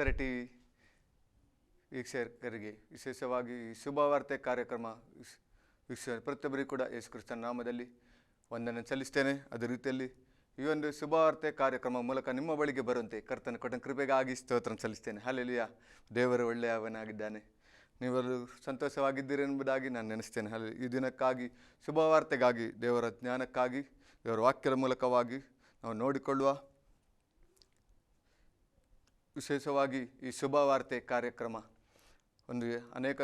V ವೀಕ್ಷಕರಿಗೆ ವಿಶೇಷವಾಗಿ ಶುಭವಾರ್ತೆ ಕಾರ್ಯಕ್ರಮ ವೀಕ್ಷ ಪ್ರತಿಯೊಬ್ಬರಿಗೂ ಕೂಡ ಯೇಸು ಕ್ರಿಸ್ತನ ನಾಮದಲ್ಲಿ ವಂದನೆ ಸಲ್ಲಿಸ್ತೇನೆ. ಅದೇ ರೀತಿಯಲ್ಲಿ ಈ ಒಂದು ಶುಭವಾರ್ತೆ ಕಾರ್ಯಕ್ರಮ ಮೂಲಕ ನಿಮ್ಮ ಬಳಿಗೆ ಬರುವಂತೆ ಕರ್ತನ ಕೊಟ್ಟ ಕೃಪೆಗಾಗಿ ಸ್ತೋತ್ರ ಸಲ್ಲಿಸ್ತೇನೆ. ಹಲ್ಲೆಲಿಯ ದೇವರು ಒಳ್ಳೆಯವನಾಗಿದ್ದಾನೆ. ನೀವೆಲ್ಲರೂ ಸಂತೋಷವಾಗಿದ್ದೀರಿ ಎಂಬುದಾಗಿ ನಾನು ನೆನೆಸ್ತೇನೆ. ಅಲ್ಲಿ ಈ ದಿನಕ್ಕಾಗಿ, ಶುಭವಾರ್ತೆಗಾಗಿ, ದೇವರ ಜ್ಞಾನಕ್ಕಾಗಿ, ದೇವರ ವಾಕ್ಯದ ಮೂಲಕವಾಗಿ ನಾವು ನೋಡಿಕೊಳ್ಳುವ ವಿಶೇಷವಾಗಿ ಈ ಶುಭವಾರ್ತೆ ಕಾರ್ಯಕ್ರಮ. ಒಂದು ಅನೇಕ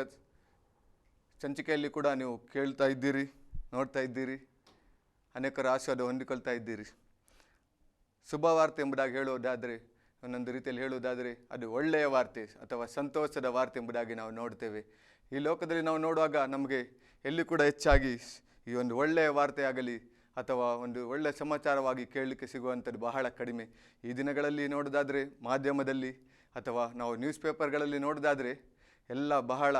ಸಂಚಿಕೆಯಲ್ಲಿ ಕೂಡ ನೀವು ಕೇಳ್ತಾ ಇದ್ದೀರಿ, ನೋಡ್ತಾ ಇದ್ದೀರಿ ಅನೇಕರ ಆಶೀರ್ವಾದ ಹೊಂದಿಕೊಳ್ತಾ ಇದ್ದೀರಿ. ಶುಭವಾರ್ತೆ ಎಂಬುದಾಗಿ ಹೇಳುವುದಾದರೆ, ಒಂದೊಂದು ರೀತಿಯಲ್ಲಿ ಹೇಳುವುದಾದರೆ, ಅದು ಒಳ್ಳೆಯ ವಾರ್ತೆ ಅಥವಾ ಸಂತೋಷದ ವಾರ್ತೆ ಎಂಬುದಾಗಿ ನಾವು ನೋಡ್ತೇವೆ. ಈ ಲೋಕದಲ್ಲಿ ನಾವು ನೋಡುವಾಗ ನಮಗೆ ಎಲ್ಲಿ ಕೂಡ ಹೆಚ್ಚಾಗಿ ಈ ಒಂದು ಒಳ್ಳೆಯ ವಾರ್ತೆ ಆಗಲಿ ಅಥವಾ ಒಂದು ಒಳ್ಳೆಯ ಸಮಾಚಾರವಾಗಿ ಕೇಳಲಿಕ್ಕೆ ಸಿಗುವಂಥದ್ದು ಬಹಳ ಕಡಿಮೆ. ಈ ದಿನಗಳಲ್ಲಿ ನೋಡೋದಾದರೆ ಮಾಧ್ಯಮದಲ್ಲಿ ಅಥವಾ ನಾವು ನ್ಯೂಸ್ ಪೇಪರ್ಗಳಲ್ಲಿ ನೋಡೋದಾದರೆ ಎಲ್ಲ ಬಹಳ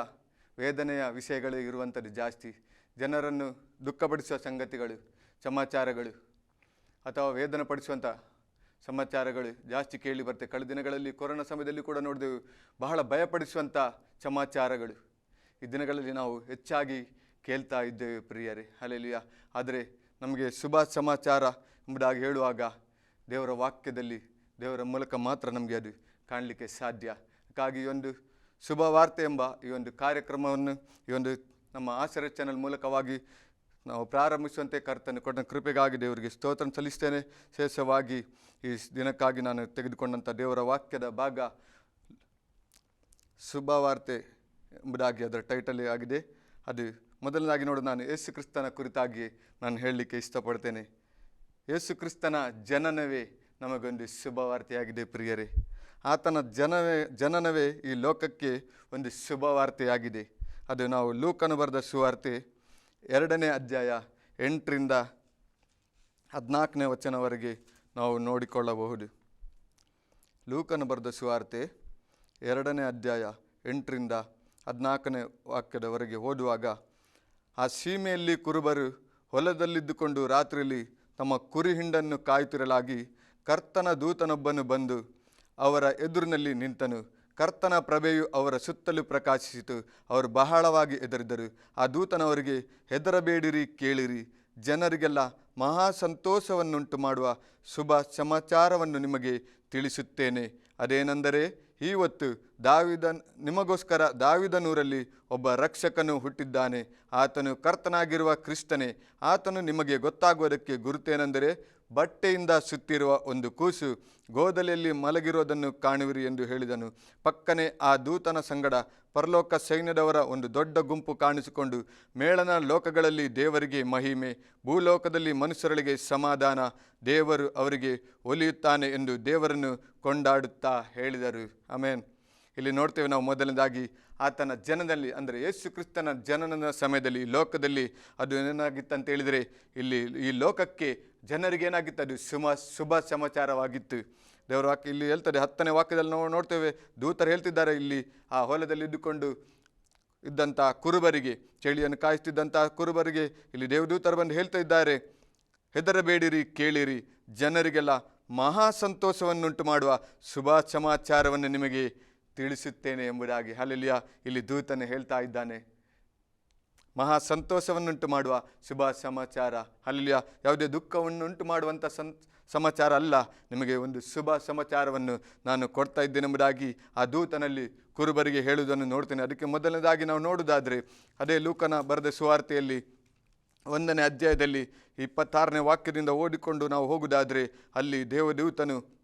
ವೇದನೆಯ ವಿಷಯಗಳು ಇರುವಂಥದ್ದು ಜಾಸ್ತಿ. ಜನರನ್ನು ದುಃಖಪಡಿಸುವ ಸಂಗತಿಗಳು, ಸಮಾಚಾರಗಳು ಅಥವಾ ವೇದನೆ ಪಡಿಸುವಂಥ ಸಮಾಚಾರಗಳು ಜಾಸ್ತಿ ಕೇಳಿ ಬರ್ತವೆ ಕಳೆದ ದಿನಗಳಲ್ಲಿ ಕೊರೋನಾ ಸಮಯದಲ್ಲಿ ಕೂಡ ನೋಡಿದೆವು ಬಹಳ ಭಯಪಡಿಸುವಂಥ ಸಮಾಚಾರಗಳು. ಈ ದಿನಗಳಲ್ಲಿ ನಾವು ಹೆಚ್ಚಾಗಿ ಕೇಳ್ತಾ ಇದ್ದೇವೆ ಪ್ರಿಯರೇ. ಅಲ್ಲೆಲಿಯ ಆದರೆ ನಮಗೆ ಶುಭ ಸಮಾಚಾರ ಎಂಬುದಾಗಿ ಹೇಳುವಾಗ ದೇವರ ವಾಕ್ಯದಲ್ಲಿ ದೇವರ ಮೂಲಕ ಮಾತ್ರ ನಮಗೆ ಅದು ಕಾಣಲಿಕ್ಕೆ ಸಾಧ್ಯ. ಹಾಗಾಗಿ ಈ ಒಂದು ಶುಭ ವಾರ್ತೆ ಎಂಬ ಈ ಒಂದು ಕಾರ್ಯಕ್ರಮವನ್ನು, ಈ ಒಂದು ನಮ್ಮ ಆಶ್ರಯ ಚಾನಲ್ ಮೂಲಕವಾಗಿ ನಾವು ಪ್ರಾರಂಭಿಸುವಂತೆ ಕರ್ತನ ಕೊಟ್ಟ ಕೃಪೆಗಾಗಿ ದೇವರಿಗೆ ಸ್ತೋತ್ರ ಸಲ್ಲಿಸ್ತೇನೆ. ಶೇಷವಾಗಿ ಈ ದಿನಕ್ಕಾಗಿ ನಾನು ತೆಗೆದುಕೊಂಡಂಥ ದೇವರ ವಾಕ್ಯದ ಭಾಗ ಶುಭ ವಾರ್ತೆ ಎಂಬುದಾಗಿ ಅದರ ಟೈಟಲ್ ಆಗಿದೆ. ಅದು ಮೊದಲನೇದಾಗಿ ನೋಡು ನಾನು ಯೇಸು ಕ್ರಿಸ್ತನ ಕುರಿತಾಗಿ ನಾನು ಹೇಳಲಿಕ್ಕೆ ಇಷ್ಟಪಡ್ತೇನೆ. ಯೇಸು ಕ್ರಿಸ್ತನ ಜನನವೇ ನಮಗೊಂದು ಶುಭವಾರ್ತೆಯಾಗಿದೆ ಪ್ರಿಯರೇ. ಆತನ ಜನವೇ, ಜನನವೇ ಈ ಲೋಕಕ್ಕೆ ಒಂದು ಶುಭವಾರ್ತೆಯಾಗಿದೆ. ಅದು ನಾವು ಲೂಕನು ಬರೆದ ಸುವಾರ್ತೆ ಎರಡನೇ ಅಧ್ಯಾಯ ಎಂಟರಿಂದ ಹದಿನಾಲ್ಕನೇ ವಚನವರೆಗೆ ನಾವು ನೋಡಿಕೊಳ್ಳಬಹುದು. ಲೂಕನು ಬರೆದ ಸುವಾರ್ತೆ ಎರಡನೇ ಅಧ್ಯಾಯ ಎಂಟರಿಂದ ಹದಿನಾಲ್ಕನೇ ವಾಕ್ಯದವರೆಗೆ ಓದುವಾಗ ಆ ಸೀಮೆಯಲ್ಲಿ ಕುರುಬರು ಹೊಲದಲ್ಲಿದ್ದುಕೊಂಡು ರಾತ್ರಿಯಲ್ಲಿ ತಮ್ಮ ಕುರಿ ಹಿಂಡನ್ನು ಕಾಯುತ್ತಿರಲಾಗಿ ಕರ್ತನ ದೂತನೊಬ್ಬನು ಬಂದು ಅವರ ಎದುರಿನಲ್ಲಿ ನಿಂತನು. ಕರ್ತನ ಪ್ರಭೆಯು ಅವರ ಸುತ್ತಲೂ ಪ್ರಕಾಶಿಸಿತು. ಅವರು ಬಹಳವಾಗಿ ಹೆದರಿದರು. ಆ ದೂತನವರಿಗೆ ಹೆದರಬೇಡಿರಿ, ಕೇಳಿರಿ. ಜನರಿಗೆಲ್ಲ ಮಹಾ ಸಂತೋಷವನ್ನುಂಟು ಮಾಡುವ ಶುಭ ಸಮಾಚಾರವನ್ನು ನಿಮಗೆ ತಿಳಿಸುತ್ತೇನೆ. ಅದೇನೆಂದರೆ ಇವತ್ತು ದಾವಿದನ್ ನಿಮಗೋಸ್ಕರ ದಾವಿದನೂರಲ್ಲಿ ಒಬ್ಬ ರಕ್ಷಕನು ಹುಟ್ಟಿದ್ದಾನೆ. ಆತನು ಕರ್ತನಾಗಿರುವ ಕ್ರಿಸ್ತನೇ. ಆತನು ನಿಮಗೆ ಗೊತ್ತಾಗುವುದಕ್ಕೆ ಗುರುತೇನೆಂದರೆ ಬಟ್ಟೆಯಿಂದ ಸುತ್ತಿರುವ ಒಂದು ಕೂಸು ಗೋದಲೆಯಲ್ಲಿ ಮಲಗಿರೋದನ್ನು ಕಾಣುವಿರಿ ಎಂದು ಹೇಳಿದನು. ಪಕ್ಕನೆ ಆ ದೂತನ ಸಂಗಡ ಪರಲೋಕ ಸೈನ್ಯದವರ ಒಂದು ದೊಡ್ಡ ಗುಂಪು ಕಾಣಿಸಿಕೊಂಡು ಮೇಳನ ಲೋಕಗಳಲ್ಲಿ ದೇವರಿಗೆ ಮಹಿಮೆ, ಭೂಲೋಕದಲ್ಲಿ ಮನುಷ್ಯರಿಗೆ ಸಮಾಧಾನ, ದೇವರು ಅವರಿಗೆ ಒಲಿಯುತ್ತಾನೆ ಎಂದು ದೇವರನ್ನು ಕೊಂಡಾಡುತ್ತಾ ಹೇಳಿದರು. ಆಮೇನ್. ಇಲ್ಲಿ ನೋಡ್ತೇವೆ ನಾವು ಮೊದಲನೇದಾಗಿ ಆತನ ಜನದಲ್ಲಿ, ಅಂದರೆ ಯೇಸು ಕ್ರಿಸ್ತನ ಜನನದ ಸಮಯದಲ್ಲಿ ಲೋಕದಲ್ಲಿ ಅದು ಏನಾಗಿತ್ತಂತೇಳಿದರೆ ಅಂತ ಹೇಳಿದರೆ, ಇಲ್ಲಿ ಈ ಲೋಕಕ್ಕೆ ಜನರಿಗೆ ಏನಾಗಿತ್ತು ಅದು ಶುಭ ಶುಭ ಸಮಾಚಾರವಾಗಿತ್ತು. ದೇವರ ವಾಕ್ಯ ಇಲ್ಲಿ ಹೇಳ್ತದೆ, ಹತ್ತನೇ ವಾಕ್ಯದಲ್ಲಿ ನಾವು ನೋಡ್ತೇವೆ, ದೂತರು ಹೇಳ್ತಿದ್ದಾರೆ ಇಲ್ಲಿ, ಆ ಹೊಲದಲ್ಲಿ ಇದ್ದುಕೊಂಡು ಇದ್ದಂಥ ಕುರುಬರಿಗೆ, ಚಳಿಯನ್ನು ಕಾಯಿಸ್ತಿದ್ದಂಥ ಕುರುಬರಿಗೆ, ಇಲ್ಲಿ ದೇವದೂತರು ಬಂದು ಹೇಳ್ತಾ ಇದ್ದಾರೆ, ಹೆದರಬೇಡಿರಿ, ಕೇಳಿರಿ, ಜನರಿಗೆಲ್ಲ ಮಹಾ ಸಂತೋಷವನ್ನುಂಟು ಮಾಡುವ ಶುಭ ಸಮಾಚಾರವನ್ನು ನಿಮಗೆ ತಿಳಿಸುತ್ತೇನೆ ಎಂಬುದಾಗಿ ಅಲ್ಲೆಲ್ಲಿಯ ಇಲ್ಲಿ ದೂತನೇ ಹೇಳ್ತಾ ಇದ್ದಾನೆ. ಮಹಾ ಸಂತೋಷವನ್ನುಂಟು ಮಾಡುವ ಶುಭ ಸಮಾಚಾರ ಅಲ್ಲಿಯ ಯಾವುದೇ ದುಃಖವನ್ನುಂಟು ಮಾಡುವಂಥ ಸಂ, ಸಮಾಚಾರ ಅಲ್ಲ. ನಿಮಗೆ ಒಂದು ಶುಭ ಸಮಾಚಾರವನ್ನು ನಾನು ಕೊಡ್ತಾ ಇದ್ದೇನೆಂಬುದಾಗಿ ಆ ದೂತನಲ್ಲಿ ಕುರುಬರಿಗೆ ಹೇಳುವುದನ್ನು ನೋಡ್ತೇನೆ. ಅದಕ್ಕೆ ಮೊದಲನೇದಾಗಿ ನಾವು ನೋಡುವುದಾದರೆ, ಅದೇ ಲೂಕನ ಬರೆದ ಸುವಾರ್ತೆಯಲ್ಲಿ ಒಂದನೇ ಅಧ್ಯಾಯದಲ್ಲಿ ಇಪ್ಪತ್ತಾರನೇ ವಾಕ್ಯದಿಂದ ಓಡಿಕೊಂಡು ನಾವು ಹೋಗುವುದಾದರೆ, ಅಲ್ಲಿ ದೇವದೂತನು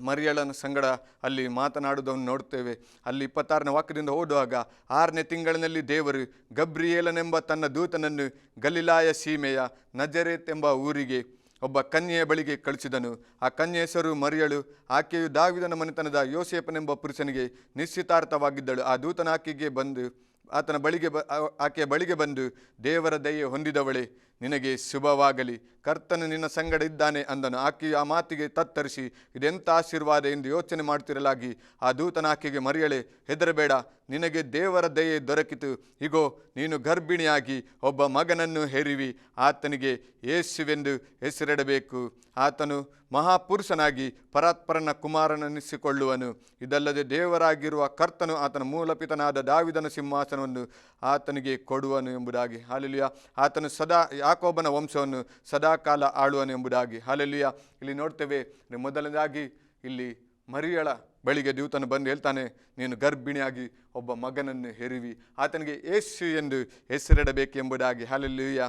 ಮರಿಯಳನ ಸಂಗಡ ಅಲ್ಲಿ ಮಾತನಾಡುವುದನ್ನು ನೋಡ್ತೇವೆ ಅಲ್ಲಿ ಇಪ್ಪತ್ತಾರನೇ ವಾಕ್ಯದಿಂದ ಓದುವಾಗ, ಆರನೇ ತಿಂಗಳಿನಲ್ಲಿ ದೇವರು ಗಬ್ರಿಯೇಲನೆಂಬ ತನ್ನ ದೂತನನ್ನು ಗಲಿಲಾಯ ಸೀಮೆಯ ನಜರೇತ್ ಎಂಬ ಊರಿಗೆ ಒಬ್ಬ ಕನ್ಯೆಯ ಬಳಿಗೆ ಕಳಿಸಿದನು ಆ ಕನ್ಯೆ ಹೆಸರು ಮರಿಯಳು. ಆಕೆಯು ದಾವಿದನ ಮನೆತನದ ಯೋಸೇಪನೆಂಬ ಪುರುಷನಿಗೆ ನಿಶ್ಚಿತಾರ್ಥವಾಗಿದ್ದಳು. ಆ ದೂತನ ಆಕೆಗೆ ಬಂದು, ಆತನ ಬಳಿಗೆ ಬ ಆಕೆಯ ಬಳಿಗೆ ಬಂದು ದೇವರ ದಯೆ ಹೊಂದಿದವಳೆ. ನಿನಗೆ ಶುಭವಾಗಲಿ. ಕರ್ತನು ನಿನ್ನ ಸಂಗಡ ಇದ್ದಾನೆ ಅಂದನು. ಆಕೆ ಆ ಮಾತಿಗೆ ತತ್ತರಿಸಿ ಇದೆಂಥ ಆಶೀರ್ವಾದ ಎಂದು ಯೋಚನೆ ಮಾಡುತ್ತಿರಲಾಗಿ. ಆ ದೂತನ ಆಕೆಗೆ ಮರೆಯಳೆ, ಹೆದರಬೇಡ. ನಿನಗೆ ದೇವರ ದಯೆ ದೊರಕಿತು. ಇಗೋ, ನೀನು ಗರ್ಭಿಣಿಯಾಗಿ ಒಬ್ಬ ಮಗನನ್ನು ಹೆರಿವಿ, ಆತನಿಗೆ ಯೇಸುವೆಂದು ಹೆಸರಿಡಬೇಕು. ಆತನು ಮಹಾಪುರುಷನಾಗಿ ಪರಾತ್ಪರನ ಕುಮಾರನೆನಿಸಿಕೊಳ್ಳುವನು. ಇದಲ್ಲದೆ ದೇವರಾಗಿರುವ ಕರ್ತನು ಆತನ ಮೂಲಪಿತನಾದ ದಾವಿದನ ಸಿಂಹಾಸನವನ್ನು ಆತನಿಗೆ ಕೊಡುವನು ಎಂಬುದಾಗಿ. ಹಾಲೆಲುಯ. ಆತನು ಸದಾ ಯಾಕೋಬನ ವಂಶವನ್ನು ಸದಾಕಾಲ ಆಳುವನು ಎಂಬುದಾಗಿ. ಹಾಲೆಲ್ಲಿಯ. ಇಲ್ಲಿ ನೋಡ್ತೇವೆ ಮೊದಲನೇದಾಗಿ ಇಲ್ಲಿ ಮರಿಯಳ ಬಳಿಗೆ ದೂತನು ಬಂದು ಹೇಳ್ತಾನೆ, ನೀನು ಗರ್ಭಿಣಿಯಾಗಿ ಒಬ್ಬ ಮಗನನ್ನು ಹೆರಿವಿ, ಆತನಿಗೆ ಏಸು ಎಂದು ಹೆಸರಿಡಬೇಕು ಎಂಬುದಾಗಿ. ಹಾಲೆಲ್ಲಿಯ.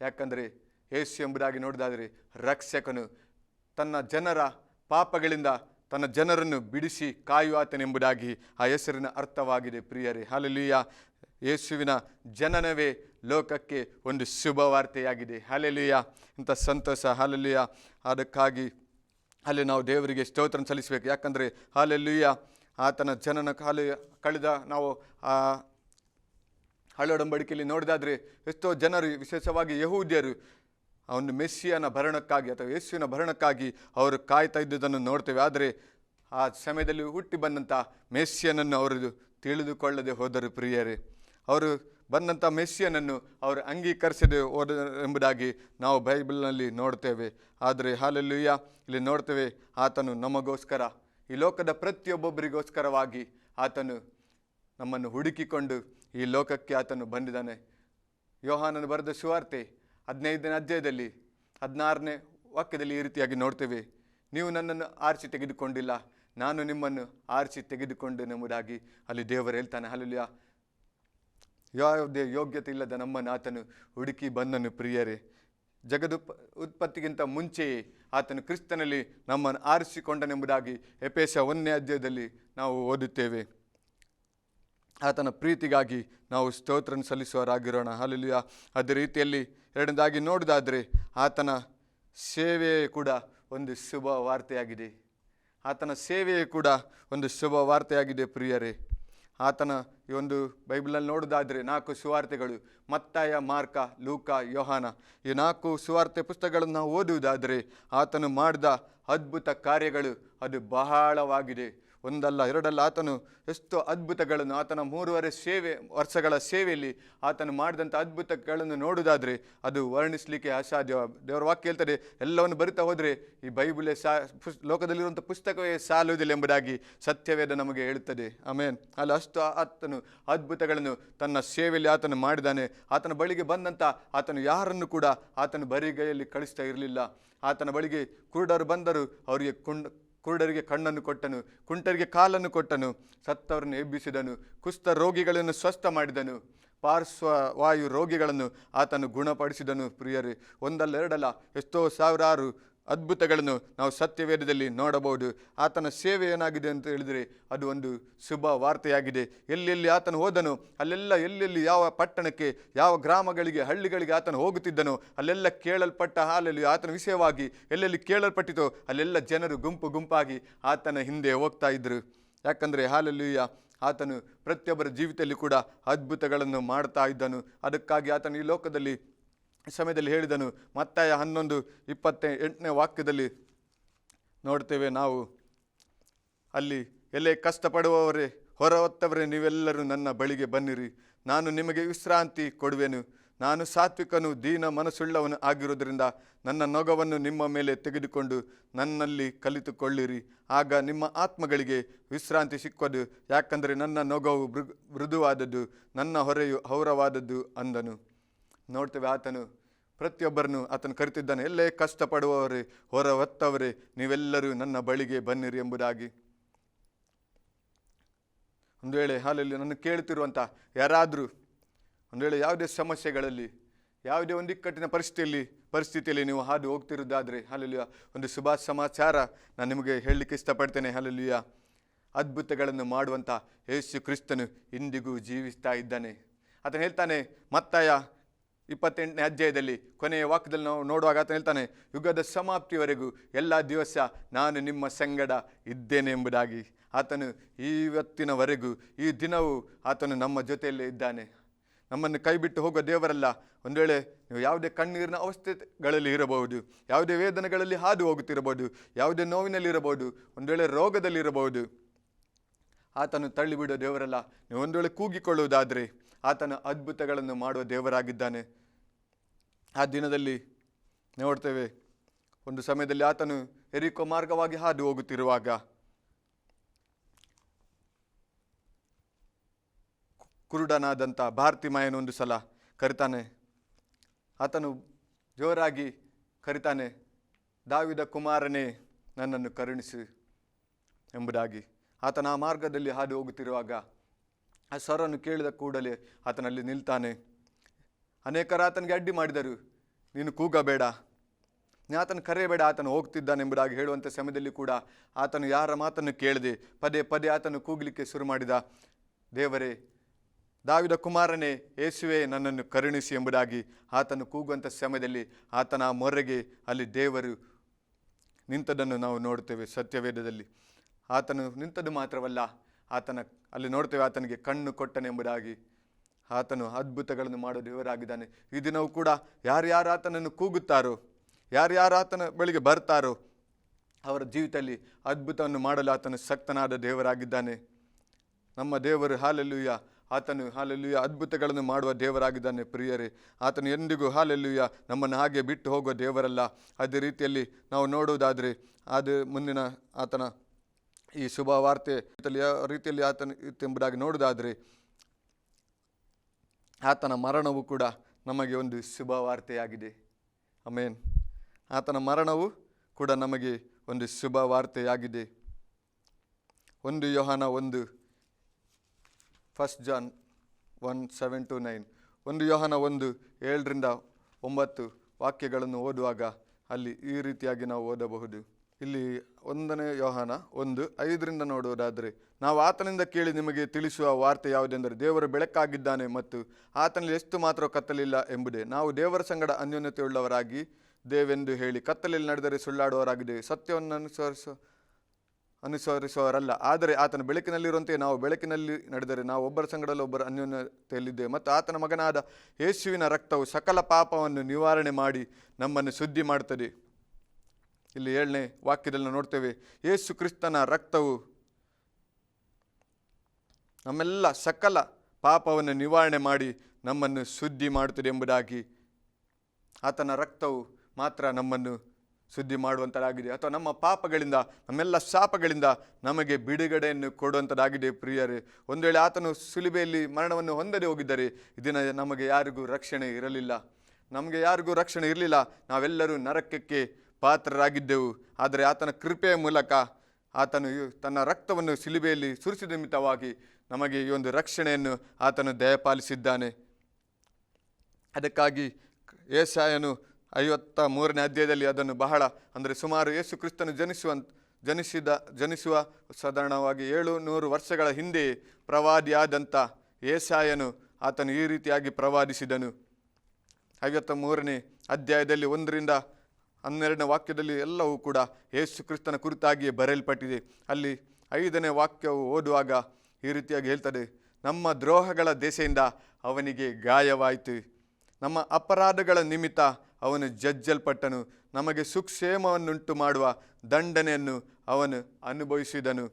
ಯಾಕಂದರೆ ಏಸು ಎಂಬುದಾಗಿ ನೋಡಿದಾದರೆ ರಕ್ಷಕನು ತನ್ನ ಜನರ ಪಾಪಗಳಿಂದ ತನ್ನ ಜನರನ್ನು ಬಿಡಿಸಿ ಕಾಯುವಾತನೆಂಬುದಾಗಿ ಆ ಹೆಸರಿನ ಅರ್ಥವಾಗಿದೆ ಪ್ರಿಯರೇ. ಹಾಲೆಲ್ಲಿಯ. ಯೇಸುವಿನ ಜನನವೇ ಲೋಕಕ್ಕೆ ಒಂದು ಶುಭ ವಾರ್ತೆಯಾಗಿದೆ ಹಾಲೆಲುಯ್ಯ ಇಂಥ ಸಂತೋಷ. ಹಾಲೆಲುಯ್ಯ ಅದಕ್ಕಾಗಿ ಅಲ್ಲಿ ನಾವು ದೇವರಿಗೆ ಸ್ತೋತ್ರ ಸಲ್ಲಿಸಬೇಕು. ಯಾಕಂದರೆ ಹಾಲೆಲ್ಲುಯ್ಯ ಆತನ ಜನನ ಕಾಲ ಕಳೆದ ನಾವು ಆ ಹಳೊಡಂಬಡಿಕೆಯಲ್ಲಿ ನೋಡಿದಾದರೆ ಎಷ್ಟೋ ಜನರು, ವಿಶೇಷವಾಗಿ ಯಹೂದ್ಯರು, ಅವನು ಮೆಸ್ಸಿಯನ ಭರಣಕ್ಕಾಗಿ ಅಥವಾ ಯೇಸುವಿನ ಭರಣಕ್ಕಾಗಿ ಅವರು ಕಾಯ್ತಾ ಇದ್ದುದನ್ನು ನೋಡ್ತೇವೆ. ಆದರೆ ಆ ಸಮಯದಲ್ಲಿ ಹುಟ್ಟಿ ಬಂದಂಥ ಮೆಸ್ಸಿಯನನ್ನು ಅವರು ತಿಳಿದುಕೊಳ್ಳದೆ ಹೋದರು, ಪ್ರಿಯರೇ. ಅವರು ಬಂದಂಥ ಮೆಸ್ಸಿಯನನ್ನು ಅವರು ಅಂಗೀಕರಿಸದೆ ಹೋದ ಎಂಬುದಾಗಿ ನಾವು ಬೈಬಲ್ನಲ್ಲಿ ನೋಡ್ತೇವೆ. ಆದರೆ ಹಾಲೆಲ್ಲುಯ್ಯ ಇಲ್ಲಿ ನೋಡ್ತೇವೆ, ಆತನು ನಮಗೋಸ್ಕರ, ಈ ಲೋಕದ ಪ್ರತಿಯೊಬ್ಬೊಬ್ಬರಿಗೋಸ್ಕರವಾಗಿ ಆತನು ನಮ್ಮನ್ನು ಹುಡುಕಿಕೊಂಡು ಈ ಲೋಕಕ್ಕೆ ಆತನು ಬಂದಿದ್ದಾನೆ. ಯೋಹಾನನು ಬರೆದ ಸುವಾರ್ತೆ ಹದಿನೈದನೇ ಅಧ್ಯಾಯದಲ್ಲಿ, ಹದಿನಾರನೇ ವಾಕ್ಯದಲ್ಲಿ ಈ ರೀತಿಯಾಗಿ ನೋಡ್ತೇವೆ. ನೀವು ನನ್ನನ್ನು ಆರಿಸಿ ತೆಗೆದುಕೊಂಡಿಲ್ಲ, ನಾನು ನಿಮ್ಮನ್ನು ಆರಿಸಿ ತೆಗೆದುಕೊಂಡೆನೆಂಬುದಾಗಿ ಅಲ್ಲಿ ದೇವರು ಹೇಳ್ತಾನೆ ಅಲ್ಲಲ್ಲಿಯ ಯಾವುದೇ ಯೋಗ್ಯತೆ ಇಲ್ಲದ ನಮ್ಮ ಆತನು ಹುಡುಕಿ ಬಂದನು ಪ್ರಿಯರೇ. ಜಗದು ಉತ್ಪತ್ತಿಗಿಂತ ಮುಂಚೆಯೇ ಆತನು ಕ್ರಿಸ್ತನಲ್ಲಿ ನಮ್ಮನ್ನು ಆರಿಸಿಕೊಂಡನೆಂಬುದಾಗಿ ಎಪೇಶ ಒಂದನೇ ಅಧ್ಯಾಯದಲ್ಲಿ ನಾವು ಓದುತ್ತೇವೆ. ಆತನ ಪ್ರೀತಿಗಾಗಿ ನಾವು ಸ್ತೋತ್ರ ಸಲ್ಲಿಸುವರಾಗಿರೋಣ ಅಲ್ಲಿಯ ಅದೇ ರೀತಿಯಲ್ಲಿ ಎರಡನೇದಾಗಿ ನೋಡೋದಾದರೆ ಆತನ ಸೇವೆಯೇ ಕೂಡ ಒಂದು ಶುಭ ವಾರ್ತೆಯಾಗಿದೆ ಆತನ ಸೇವೆಯೇ ಕೂಡ ಒಂದು ಶುಭ ವಾರ್ತೆಯಾಗಿದೆ ಪ್ರಿಯರೇ. ಆತನ ಈ ಒಂದು ಬೈಬಲಲ್ಲಿ ನೋಡೋದಾದರೆ ನಾಲ್ಕು ಸುವಾರ್ತೆಗಳು, ಮತ್ತಾಯ, ಮಾರ್ಕ, ಲೂಕ, ಯೋಹಾನ. ಈ ನಾಲ್ಕು ಸುವಾರ್ತೆ ಪುಸ್ತಕಗಳನ್ನು ನಾವು ಓದುವುದಾದರೆ ಆತನು ಮಾಡಿದ ಅದ್ಭುತ ಕಾರ್ಯಗಳು, ಅದು ಬಹಳವಾಗಿದೆ. ಒಂದಲ್ಲ, ಎರಡಲ್ಲ ಆತನು ಎಷ್ಟೋ ಅದ್ಭುತಗಳನ್ನು, ಆತನ ಮೂರುವರೆ ಸೇವೆ, ವರ್ಷಗಳ ಸೇವೆಯಲ್ಲಿ ಆತನು ಮಾಡಿದಂಥ ಅದ್ಭುತಗಳನ್ನು ನೋಡುವುದಾದರೆ ಅದು ವರ್ಣಿಸಲಿಕ್ಕೆ ಅಸಾಧ್ಯ. ದೇವರ ವಾಕ್ಯ ಹೇಳ್ತದೆ, ಎಲ್ಲವನ್ನು ಬರಿತಾ ಹೋದರೆ ಈ ಬೈಬಲೇ ಸಾ, ಪುಸ್, ಲೋಕದಲ್ಲಿರುವಂಥ ಪುಸ್ತಕವೇ ಸಾಲುವುದಿಲ್ಲ ಎಂಬುದಾಗಿ ಸತ್ಯವೇದ ನಮಗೆ ಹೇಳುತ್ತದೆ. ಆಮೇನ್. ಅಲ್ಲಿ, ಅಷ್ಟು ಆತನು ಅದ್ಭುತಗಳನ್ನು ತನ್ನ ಸೇವೆಯಲ್ಲಿ ಆತನು ಮಾಡಿದ್ದಾನೆ. ಆತನ ಬಳಿಗೆ ಬಂದಂಥ ಆತನು ಯಾರನ್ನು ಕೂಡ ಆತನು ಬರಿಗೈಯಲ್ಲಿ ಕಳಿಸ್ತಾ ಇರಲಿಲ್ಲ. ಆತನ ಬಳಿಗೆ ಕುರುಡರು ಬಂದರು, ಅವರಿಗೆ ಕುಂಡ ಕುರುಡರಿಗೆ ಕಣ್ಣನ್ನು ಕೊಟ್ಟನು, ಕುಂಟರಿಗೆ ಕಾಲನ್ನು ಕೊಟ್ಟನು, ಸತ್ತವರನ್ನು ಎಬ್ಬಿಸಿದನು, ಕುಸ್ತ ರೋಗಿಗಳನ್ನು ಸ್ವಸ್ಥ ಮಾಡಿದನು. ಪಾರ್ಶ್ವವಾಯು ರೋಗಿಗಳನ್ನು ಆತನು ಗುಣಪಡಿಸಿದನು. ಪ್ರಿಯರೇ, ಒಂದಲ್ಲ ಎರಡಲ್ಲ, ಎಷ್ಟೋ ಸಾವಿರಾರು ಅದ್ಭುತಗಳನ್ನು ನಾವು ಸತ್ಯವೇದದಲ್ಲಿ ನೋಡಬಹುದು. ಆತನ ಸೇವೆ ಏನಾಗಿದೆ ಅಂತ ಹೇಳಿದರೆ ಅದು ಒಂದು ಶುಭ ವಾರ್ತೆಯಾಗಿದೆ. ಎಲ್ಲೆಲ್ಲಿ ಆತನು ಹೋದನು, ಅಲ್ಲೆಲ್ಲ ಎಲ್ಲೆಲ್ಲಿ ಯಾವ ಪಟ್ಟಣಕ್ಕೆ, ಯಾವ ಗ್ರಾಮಗಳಿಗೆ, ಹಳ್ಳಿಗಳಿಗೆ ಆತನು ಹೋಗುತ್ತಿದ್ದನೋ, ಅಲ್ಲೆಲ್ಲ ಕೇಳಲ್ಪಟ್ಟ ಹಾಲಲ್ಲಿ ಆತನ ವಿಷಯವಾಗಿ ಎಲ್ಲೆಲ್ಲಿ ಕೇಳಲ್ಪಟ್ಟಿತೋ, ಅಲ್ಲೆಲ್ಲ ಜನರು ಗುಂಪು ಗುಂಪಾಗಿ ಆತನ ಹಿಂದೆ ಹೋಗ್ತಾ ಇದ್ದರು ಯಾಕಂದರೆ ಹಾಲಲ್ಲಿಯ, ಆತನು ಪ್ರತಿಯೊಬ್ಬರ ಜೀವಿತದಲ್ಲಿ ಕೂಡ ಅದ್ಭುತಗಳನ್ನು ಮಾಡ್ತಾ ಇದ್ದನು. ಅದಕ್ಕಾಗಿ ಆತನು ಈ ಲೋಕದಲ್ಲಿ ಸಮಯದಲ್ಲಿ ಹೇಳಿದನು, ಮತ್ತಾಯ ಹನ್ನೊಂದು ಇಪ್ಪತ್ತ ಎಂಟನೇ ವಾಕ್ಯದಲ್ಲಿ ನೋಡ್ತೇವೆ ನಾವು, ಅಲ್ಲಿ ಎಲೆ ಕಷ್ಟಪಡುವವರೇ ಹೊರ ಹೊತ್ತವರೇ ನೀವೆಲ್ಲರೂ ನನ್ನ ಬಳಿಗೆ ಬನ್ನಿರಿ. ನಾನು ನಿಮಗೆ ವಿಶ್ರಾಂತಿ ಕೊಡುವೆನು. ನಾನು ಸಾತ್ವಿಕನು ದೀನ ಮನಸ್ಸುಳ್ಳವನು ಆಗಿರುವುದರಿಂದ ನನ್ನ ನೊಗವನ್ನು ನಿಮ್ಮ ಮೇಲೆ ತೆಗೆದುಕೊಂಡು ನನ್ನಲ್ಲಿ ಕಲಿತುಕೊಳ್ಳಿರಿ. ಆಗ ನಿಮ್ಮ ಆತ್ಮಗಳಿಗೆ ವಿಶ್ರಾಂತಿ ಸಿಕ್ಕದು, ಯಾಕಂದರೆ ನನ್ನ ನೊಗವು ಮೃದುವಾದದ್ದು, ನನ್ನ ಹೊರೆಯು ಹೌರವಾದದ್ದು ಅಂದನು. ನೋಡ್ತೇವೆ ಆತನು. ಪ್ರತಿಯೊಬ್ಬರನ್ನು ಆತನು ಕರಿತಿದ್ದಾನೆ, ಎಲ್ಲೇ ಕಷ್ಟಪಡುವವರೇ ಹೊರ ಹೊತ್ತವರೇ ನೀವೆಲ್ಲರೂ ನನ್ನ ಬಳಿಗೆ ಬನ್ನಿರಿ ಎಂಬುದಾಗಿ. ಒಂದು ವೇಳೆ ಹಾಲಲ್ಲಿ ನನ್ನ ಕೇಳುತ್ತಿರುವಂಥ ಯಾರಾದರೂ, ಒಂದು ವೇಳೆ ಯಾವುದೇ ಸಮಸ್ಯೆಗಳಲ್ಲಿ, ಯಾವುದೇ ಒಂದು ಇಕ್ಕಟ್ಟಿನ ಪರಿಸ್ಥಿತಿಯಲ್ಲಿ ಪರಿಸ್ಥಿತಿಯಲ್ಲಿ ನೀವು ಹಾದು ಹೋಗ್ತಿರೋದಾದರೆ ಹಾಲಲ್ಲಿಯ ಒಂದು ಶುಭ ಸಮಾಚಾರ ನಾನು ನಿಮಗೆ ಹೇಳಲಿಕ್ಕೆ ಇಷ್ಟಪಡ್ತೇನೆ, ಹಾಲಲ್ಲಿಯ. ಅದ್ಭುತಗಳನ್ನು ಮಾಡುವಂಥ ಯೇಸು ಕ್ರಿಸ್ತನು ಇಂದಿಗೂ ಜೀವಿಸ್ತಾ ಇದ್ದಾನೆ. ಆತನು ಹೇಳ್ತಾನೆ, ಮತ್ತಾಯ ಇಪ್ಪತ್ತೆಂಟನೇ ಅಧ್ಯಾಯದಲ್ಲಿ ಕೊನೆಯ ವಾಕ್ಯದಲ್ಲಿ ನಾವು ನೋಡುವಾಗ ಆತನು ಹೇಳ್ತಾನೆ, ಯುಗದ ಸಮಾಪ್ತಿವರೆಗೂ ಎಲ್ಲ ದಿವಸ ನಾನು ನಿಮ್ಮ ಸಂಗಡ ಇದ್ದೇನೆ ಎಂಬುದಾಗಿ. ಆತನು ಇವತ್ತಿನವರೆಗೂ ಈ ದಿನವೂ ಆತನು ನಮ್ಮ ಜೊತೆಯಲ್ಲೇ ಇದ್ದಾನೆ. ನಮ್ಮನ್ನು ಕೈಬಿಟ್ಟು ಹೋಗುವ ಹೋಗೋ ದೇವರಲ್ಲ. ಒಂದು ವೇಳೆ ನೀವು ಯಾವುದೇ ಕಣ್ಣೀರಿನ ಅವಸ್ಥೆಗಳಲ್ಲಿ ಇರಬಹುದು, ಯಾವುದೇ ವೇದನೆಗಳಲ್ಲಿ ಹಾದು ಹೋಗುತ್ತಿರಬಹುದು, ಯಾವುದೇ ನೋವಿನಲ್ಲಿ ಇರಬಹುದು, ಒಂದು ವೇಳೆ ರೋಗದಲ್ಲಿರಬಹುದು ಆತನು ತಳ್ಳಿಬಿಡೋ ದೇವರಲ್ಲ. ನೀವು ಒಂದು ವೇಳೆ ಕೂಗಿಕೊಳ್ಳುವುದಾದರೆ ಆತನ ಅದ್ಭುತಗಳನ್ನು ಮಾಡುವ ದೇವರಾಗಿದ್ದಾನೆ. ಆ ದಿನದಲ್ಲಿ ನೋಡ್ತೇವೆ, ಒಂದು ಸಮಯದಲ್ಲಿ ಆತನು ಎರಿಕೊ ಮಾರ್ಗವಾಗಿ ಹಾದು ಹೋಗುತ್ತಿರುವಾಗ ಕುರುಡನಾದಂಥ ಭಾರತಿಮಾಯನ ಒಂದು ಸಲ ಕರಿತಾನೆ, ಆತನು ಜೋರಾಗಿ ಕರಿತಾನೆ, ದಾವಿದ ಕುಮಾರನೇ, ನನ್ನನ್ನು ಕರುಣಿಸಿ ಎಂಬುದಾಗಿ. ಆತನ ಆ ಮಾರ್ಗದಲ್ಲಿ ಹಾದು ಹೋಗುತ್ತಿರುವಾಗ ಆ ಸರನ್ನು ಕೇಳಿದ ಕೂಡಲೇ ಆತನಲ್ಲಿ ನಿಲ್ತಾನೆ. ಅನೇಕರು ಆತನಿಗೆ ಅಡ್ಡಿ ಮಾಡಿದರು. ನೀನು ಕೂಗಬೇಡ. ಆತನ ಕರೆಯಬೇಡ ಆತನು ಹೋಗ್ತಿದ್ದಾನೆಂಬುದಾಗಿ ಹೇಳುವಂಥ ಸಮಯದಲ್ಲಿ ಕೂಡ ಆತನು ಯಾರ ಮಾತನ್ನು ಕೇಳದೆ ಪದೇ ಪದೇ ಆತನು ಕೂಗಲಿಕ್ಕೆ ಶುರು ಮಾಡಿದ. ದೇವರೇ, ದಾವಿದ ಕುಮಾರನೇ, ಯೇಸುವೆ, ನನ್ನನ್ನು ಕರುಣಿಸಿ ಎಂಬುದಾಗಿ ಆತನು ಕೂಗುವಂಥ ಸಮಯದಲ್ಲಿ ಆತನ ಮೊರೆಗೆ ಅಲ್ಲಿ ದೇವರು ನಿಂತದನ್ನು ನಾವು ನೋಡುತ್ತೇವೆ ಸತ್ಯವೇದದಲ್ಲಿ. ಆತನು ನಿಂತದ್ದು ಮಾತ್ರವಲ್ಲ ಆತನ, ಅಲ್ಲಿ ನೋಡ್ತೇವೆ ಆತನಿಗೆ ಕಣ್ಣು ಕೊಟ್ಟನೆಂಬುದಾಗಿ. ಆತನು ಅದ್ಭುತಗಳನ್ನು ಮಾಡೋ ದೇವರಾಗಿದ್ದಾನೆ ಈ ದಿನವೂ ಕೂಡ ಯಾರ್ಯಾರು ಆತನನ್ನು ಕೂಗುತ್ತಾರೋ, ಯಾರ್ಯಾರು ಆತನ ಬಳಿಗೆ ಬರ್ತಾರೋ, ಅವರ ಜೀವಿತದಲ್ಲಿ ಅದ್ಭುತವನ್ನು ಮಾಡಲು ಆತನು ಶಕ್ತನಾದ ದೇವರಾಗಿದ್ದಾನೆ. ನಮ್ಮ ದೇವರು ಹಾಲೆಲ್ಲುಯ್ಯ ಆತನು ಹಾಲೆಲ್ಲುಯ್ಯ ಅದ್ಭುತಗಳನ್ನು ಮಾಡುವ ದೇವರಾಗಿದ್ದಾನೆ ಪ್ರಿಯರೇ. ಆತನು ಎಂದಿಗೂ ಹಾಲೆಲ್ಲುಯ್ಯ ನಮ್ಮನ್ನು ಹಾಗೆ ಬಿಟ್ಟು ಹೋಗುವ ದೇವರಲ್ಲ. ಅದೇ ರೀತಿಯಲ್ಲಿ ನಾವು ನೋಡುವುದಾದರೆ ಅದು ಮುಂದಿನ ಆತನ ಈ ಶುಭ ವಾರ್ತೆ ರೀತಿಯಲ್ಲಿ ಆತನ ಇತ್ತೆಂಬುದಾಗಿ ನೋಡುವುದಾದರೆ, ಆತನ ಮರಣವು ಕೂಡ ನಮಗೆ ಒಂದು ಶುಭ ವಾರ್ತೆಯಾಗಿದೆ ಅಮೇನ್ ಆತನ ಮರಣವು ಕೂಡ ನಮಗೆ ಒಂದು ಶುಭ ವಾರ್ತೆಯಾಗಿದೆ ಒಂದು ಯೋಹಾನ ಒಂದು first John one seven two nine ಒಂದು ಯೋಹಾನ ಒಂದು, ಏಳರಿಂದ ಒಂಬತ್ತು ವಾಕ್ಯಗಳನ್ನು ಓದುವಾಗ ಅಲ್ಲಿ ಈ ರೀತಿಯಾಗಿ ನಾವು ಓದಬಹುದು. ಇಲ್ಲಿ ಒಂದನೇ ಯೋಹಾನ ಒಂದು, ಐದರಿಂದ ನೋಡುವುದಾದರೆ, ನಾವು ಆತನಿಂದ ಕೇಳಿ ನಿಮಗೆ ತಿಳಿಸುವ ವಾರ್ತೆ ಯಾವುದೆಂದರೆ, ದೇವರು ಬೆಳಕಾಗಿದ್ದಾನೆ ಮತ್ತು ಆತನಲ್ಲಿ ಎಷ್ಟು ಮಾತ್ರ ಕತ್ತಲಿಲ್ಲ ಎಂಬುದೇ. ನಾವು ದೇವರ ಸಂಗಡ ಅನ್ಯೋನ್ಯತೆಯುಳ್ಳವರಾಗಿ ದೇವೆಂದು ಹೇಳಿ ಕತ್ತಲಲ್ಲಿ ನಡೆದರೆ ಸುಳ್ಳಾಡುವವರಾಗಿದ್ದೇವೆ ಸತ್ಯವನ್ನು ಅನುಸರಿಸ, ಅನುಸರಿಸುವವರಲ್ಲ. ಆದರೆ ಆತನ ಬೆಳಕಿನಲ್ಲಿರುವಂತೆ ನಾವು ಬೆಳಕಿನಲ್ಲಿ ನಡೆದರೆ ನಾವು ಒಬ್ಬರ ಸಂಗಡಲ್ಲಿ ಒಬ್ಬರ ಅನ್ಯೋನ್ಯತೆಯಲ್ಲಿದ್ದೇವೆ ಮತ್ತು ಆತನ ಮಗನಾದ ಯೇಸುವಿನ ರಕ್ತವು ಸಕಲ ಪಾಪವನ್ನು ನಿವಾರಣೆ ಮಾಡಿ ನಮ್ಮನ್ನು ಶುದ್ಧಿ ಮಾಡುತ್ತದೆ ಇಲ್ಲಿ ಏಳನೇ ವಾಕ್ಯದಲ್ಲಿ ನೋಡ್ತೇವೆ, ಯೇಸು ಕ್ರಿಸ್ತನ ರಕ್ತವು ನಮ್ಮೆಲ್ಲ ಸಕಲ ಪಾಪವನ್ನು ನಿವಾರಣೆ ಮಾಡಿ ನಮ್ಮನ್ನು ಶುದ್ಧಿ ಮಾಡುತ್ತದೆ ಎಂಬುದಾಗಿ. ಆತನ ರಕ್ತವು ಮಾತ್ರ ನಮ್ಮನ್ನು ಶುದ್ಧಿ ಮಾಡುವಂಥದ್ದಾಗಿದೆ ಅಥವಾ ನಮ್ಮ ಪಾಪಗಳಿಂದ, ನಮ್ಮೆಲ್ಲ ಶಾಪಗಳಿಂದ ನಮಗೆ ಬಿಡುಗಡೆಯನ್ನು ಕೊಡುವಂಥದ್ದಾಗಿದೆ ಪ್ರಿಯರೇ. ಒಂದು ವೇಳೆ ಆತನು ಸುಲಿಬೆಯಲ್ಲಿ ಮರಣವನ್ನು ಹೊಂದದೆ ಹೋಗಿದ್ದರೆ ಇದನ್ನು ನಮಗೆ ಯಾರಿಗೂ ರಕ್ಷಣೆ ಇರಲಿಲ್ಲ. ನಮಗೆ ಯಾರಿಗೂ ರಕ್ಷಣೆ ಇರಲಿಲ್ಲ. ನಾವೆಲ್ಲರೂ ನರಕಕ್ಕೆ ಪಾತ್ರರಾಗಿದ್ದೆವು. ಆದರೆ ಆತನ ಕೃಪೆಯ ಮೂಲಕ ಆತನು ತನ್ನ ರಕ್ತವನ್ನು ಸಿಲುಬೆಯಲ್ಲಿ ಸುರಿಸಿದ ನಿಮಿತ್ತವಾಗಿ ನಮಗೆ ಈ ಒಂದು ರಕ್ಷಣೆಯನ್ನು ಆತನು ದಯಪಾಲಿಸಿದ್ದಾನೆ. ಅದಕ್ಕಾಗಿ ಏಸಾಯನು ಐವತ್ತ ಮೂರನೇ ಅಧ್ಯಾಯದಲ್ಲಿ ಅದನ್ನು ಬಹಳ, ಅಂದರೆ ಸುಮಾರು ಯೇಸು ಕ್ರಿಸ್ತನು ಜನಿಸುವಂತ ಜನಿಸಿದ, ಜನಿಸುವ ಸಾಧಾರಣವಾಗಿ ಏಳು ನೂರು ವರ್ಷಗಳ ಹಿಂದೆ ಪ್ರವಾದಿಯಾದಂಥ ಏಸಾಯನು ಆತನು ಈ ರೀತಿಯಾಗಿ ಪ್ರವಾದಿಸಿದನು. ಐವತ್ತ ಮೂರನೇ ಅಧ್ಯಾಯದಲ್ಲಿ ಒಂದರಿಂದ ಹನ್ನೆರಡನೇ ವಾಕ್ಯದಲ್ಲಿ ಎಲ್ಲವೂ ಕೂಡ ಯೇಸು ಕ್ರಿಸ್ತನ ಕುರಿತಾಗಿಯೇ ಬರೆಯಲ್ಪಟ್ಟಿದೆ. ಅಲ್ಲಿ ಐದನೇ ವಾಕ್ಯವು ಓದುವಾಗ ಈ ರೀತಿಯಾಗಿ ಹೇಳ್ತದೆ, ನಮ್ಮ ದ್ರೋಹಗಳ ದೆಸೆಯಿಂದ ಅವನಿಗೆ ಗಾಯವಾಯಿತು. ನಮ್ಮ ಅಪರಾಧಗಳ ನಿಮಿತ್ತ ಅವನು ಜಜ್ಜಲ್ಪಟ್ಟನು. ನಮಗೆ ಸುಕ್ಷೇಮವನ್ನುಂಟು ಮಾಡುವ ದಂಡನೆಯನ್ನು ಅವನು ಅನುಭವಿಸಿದನು.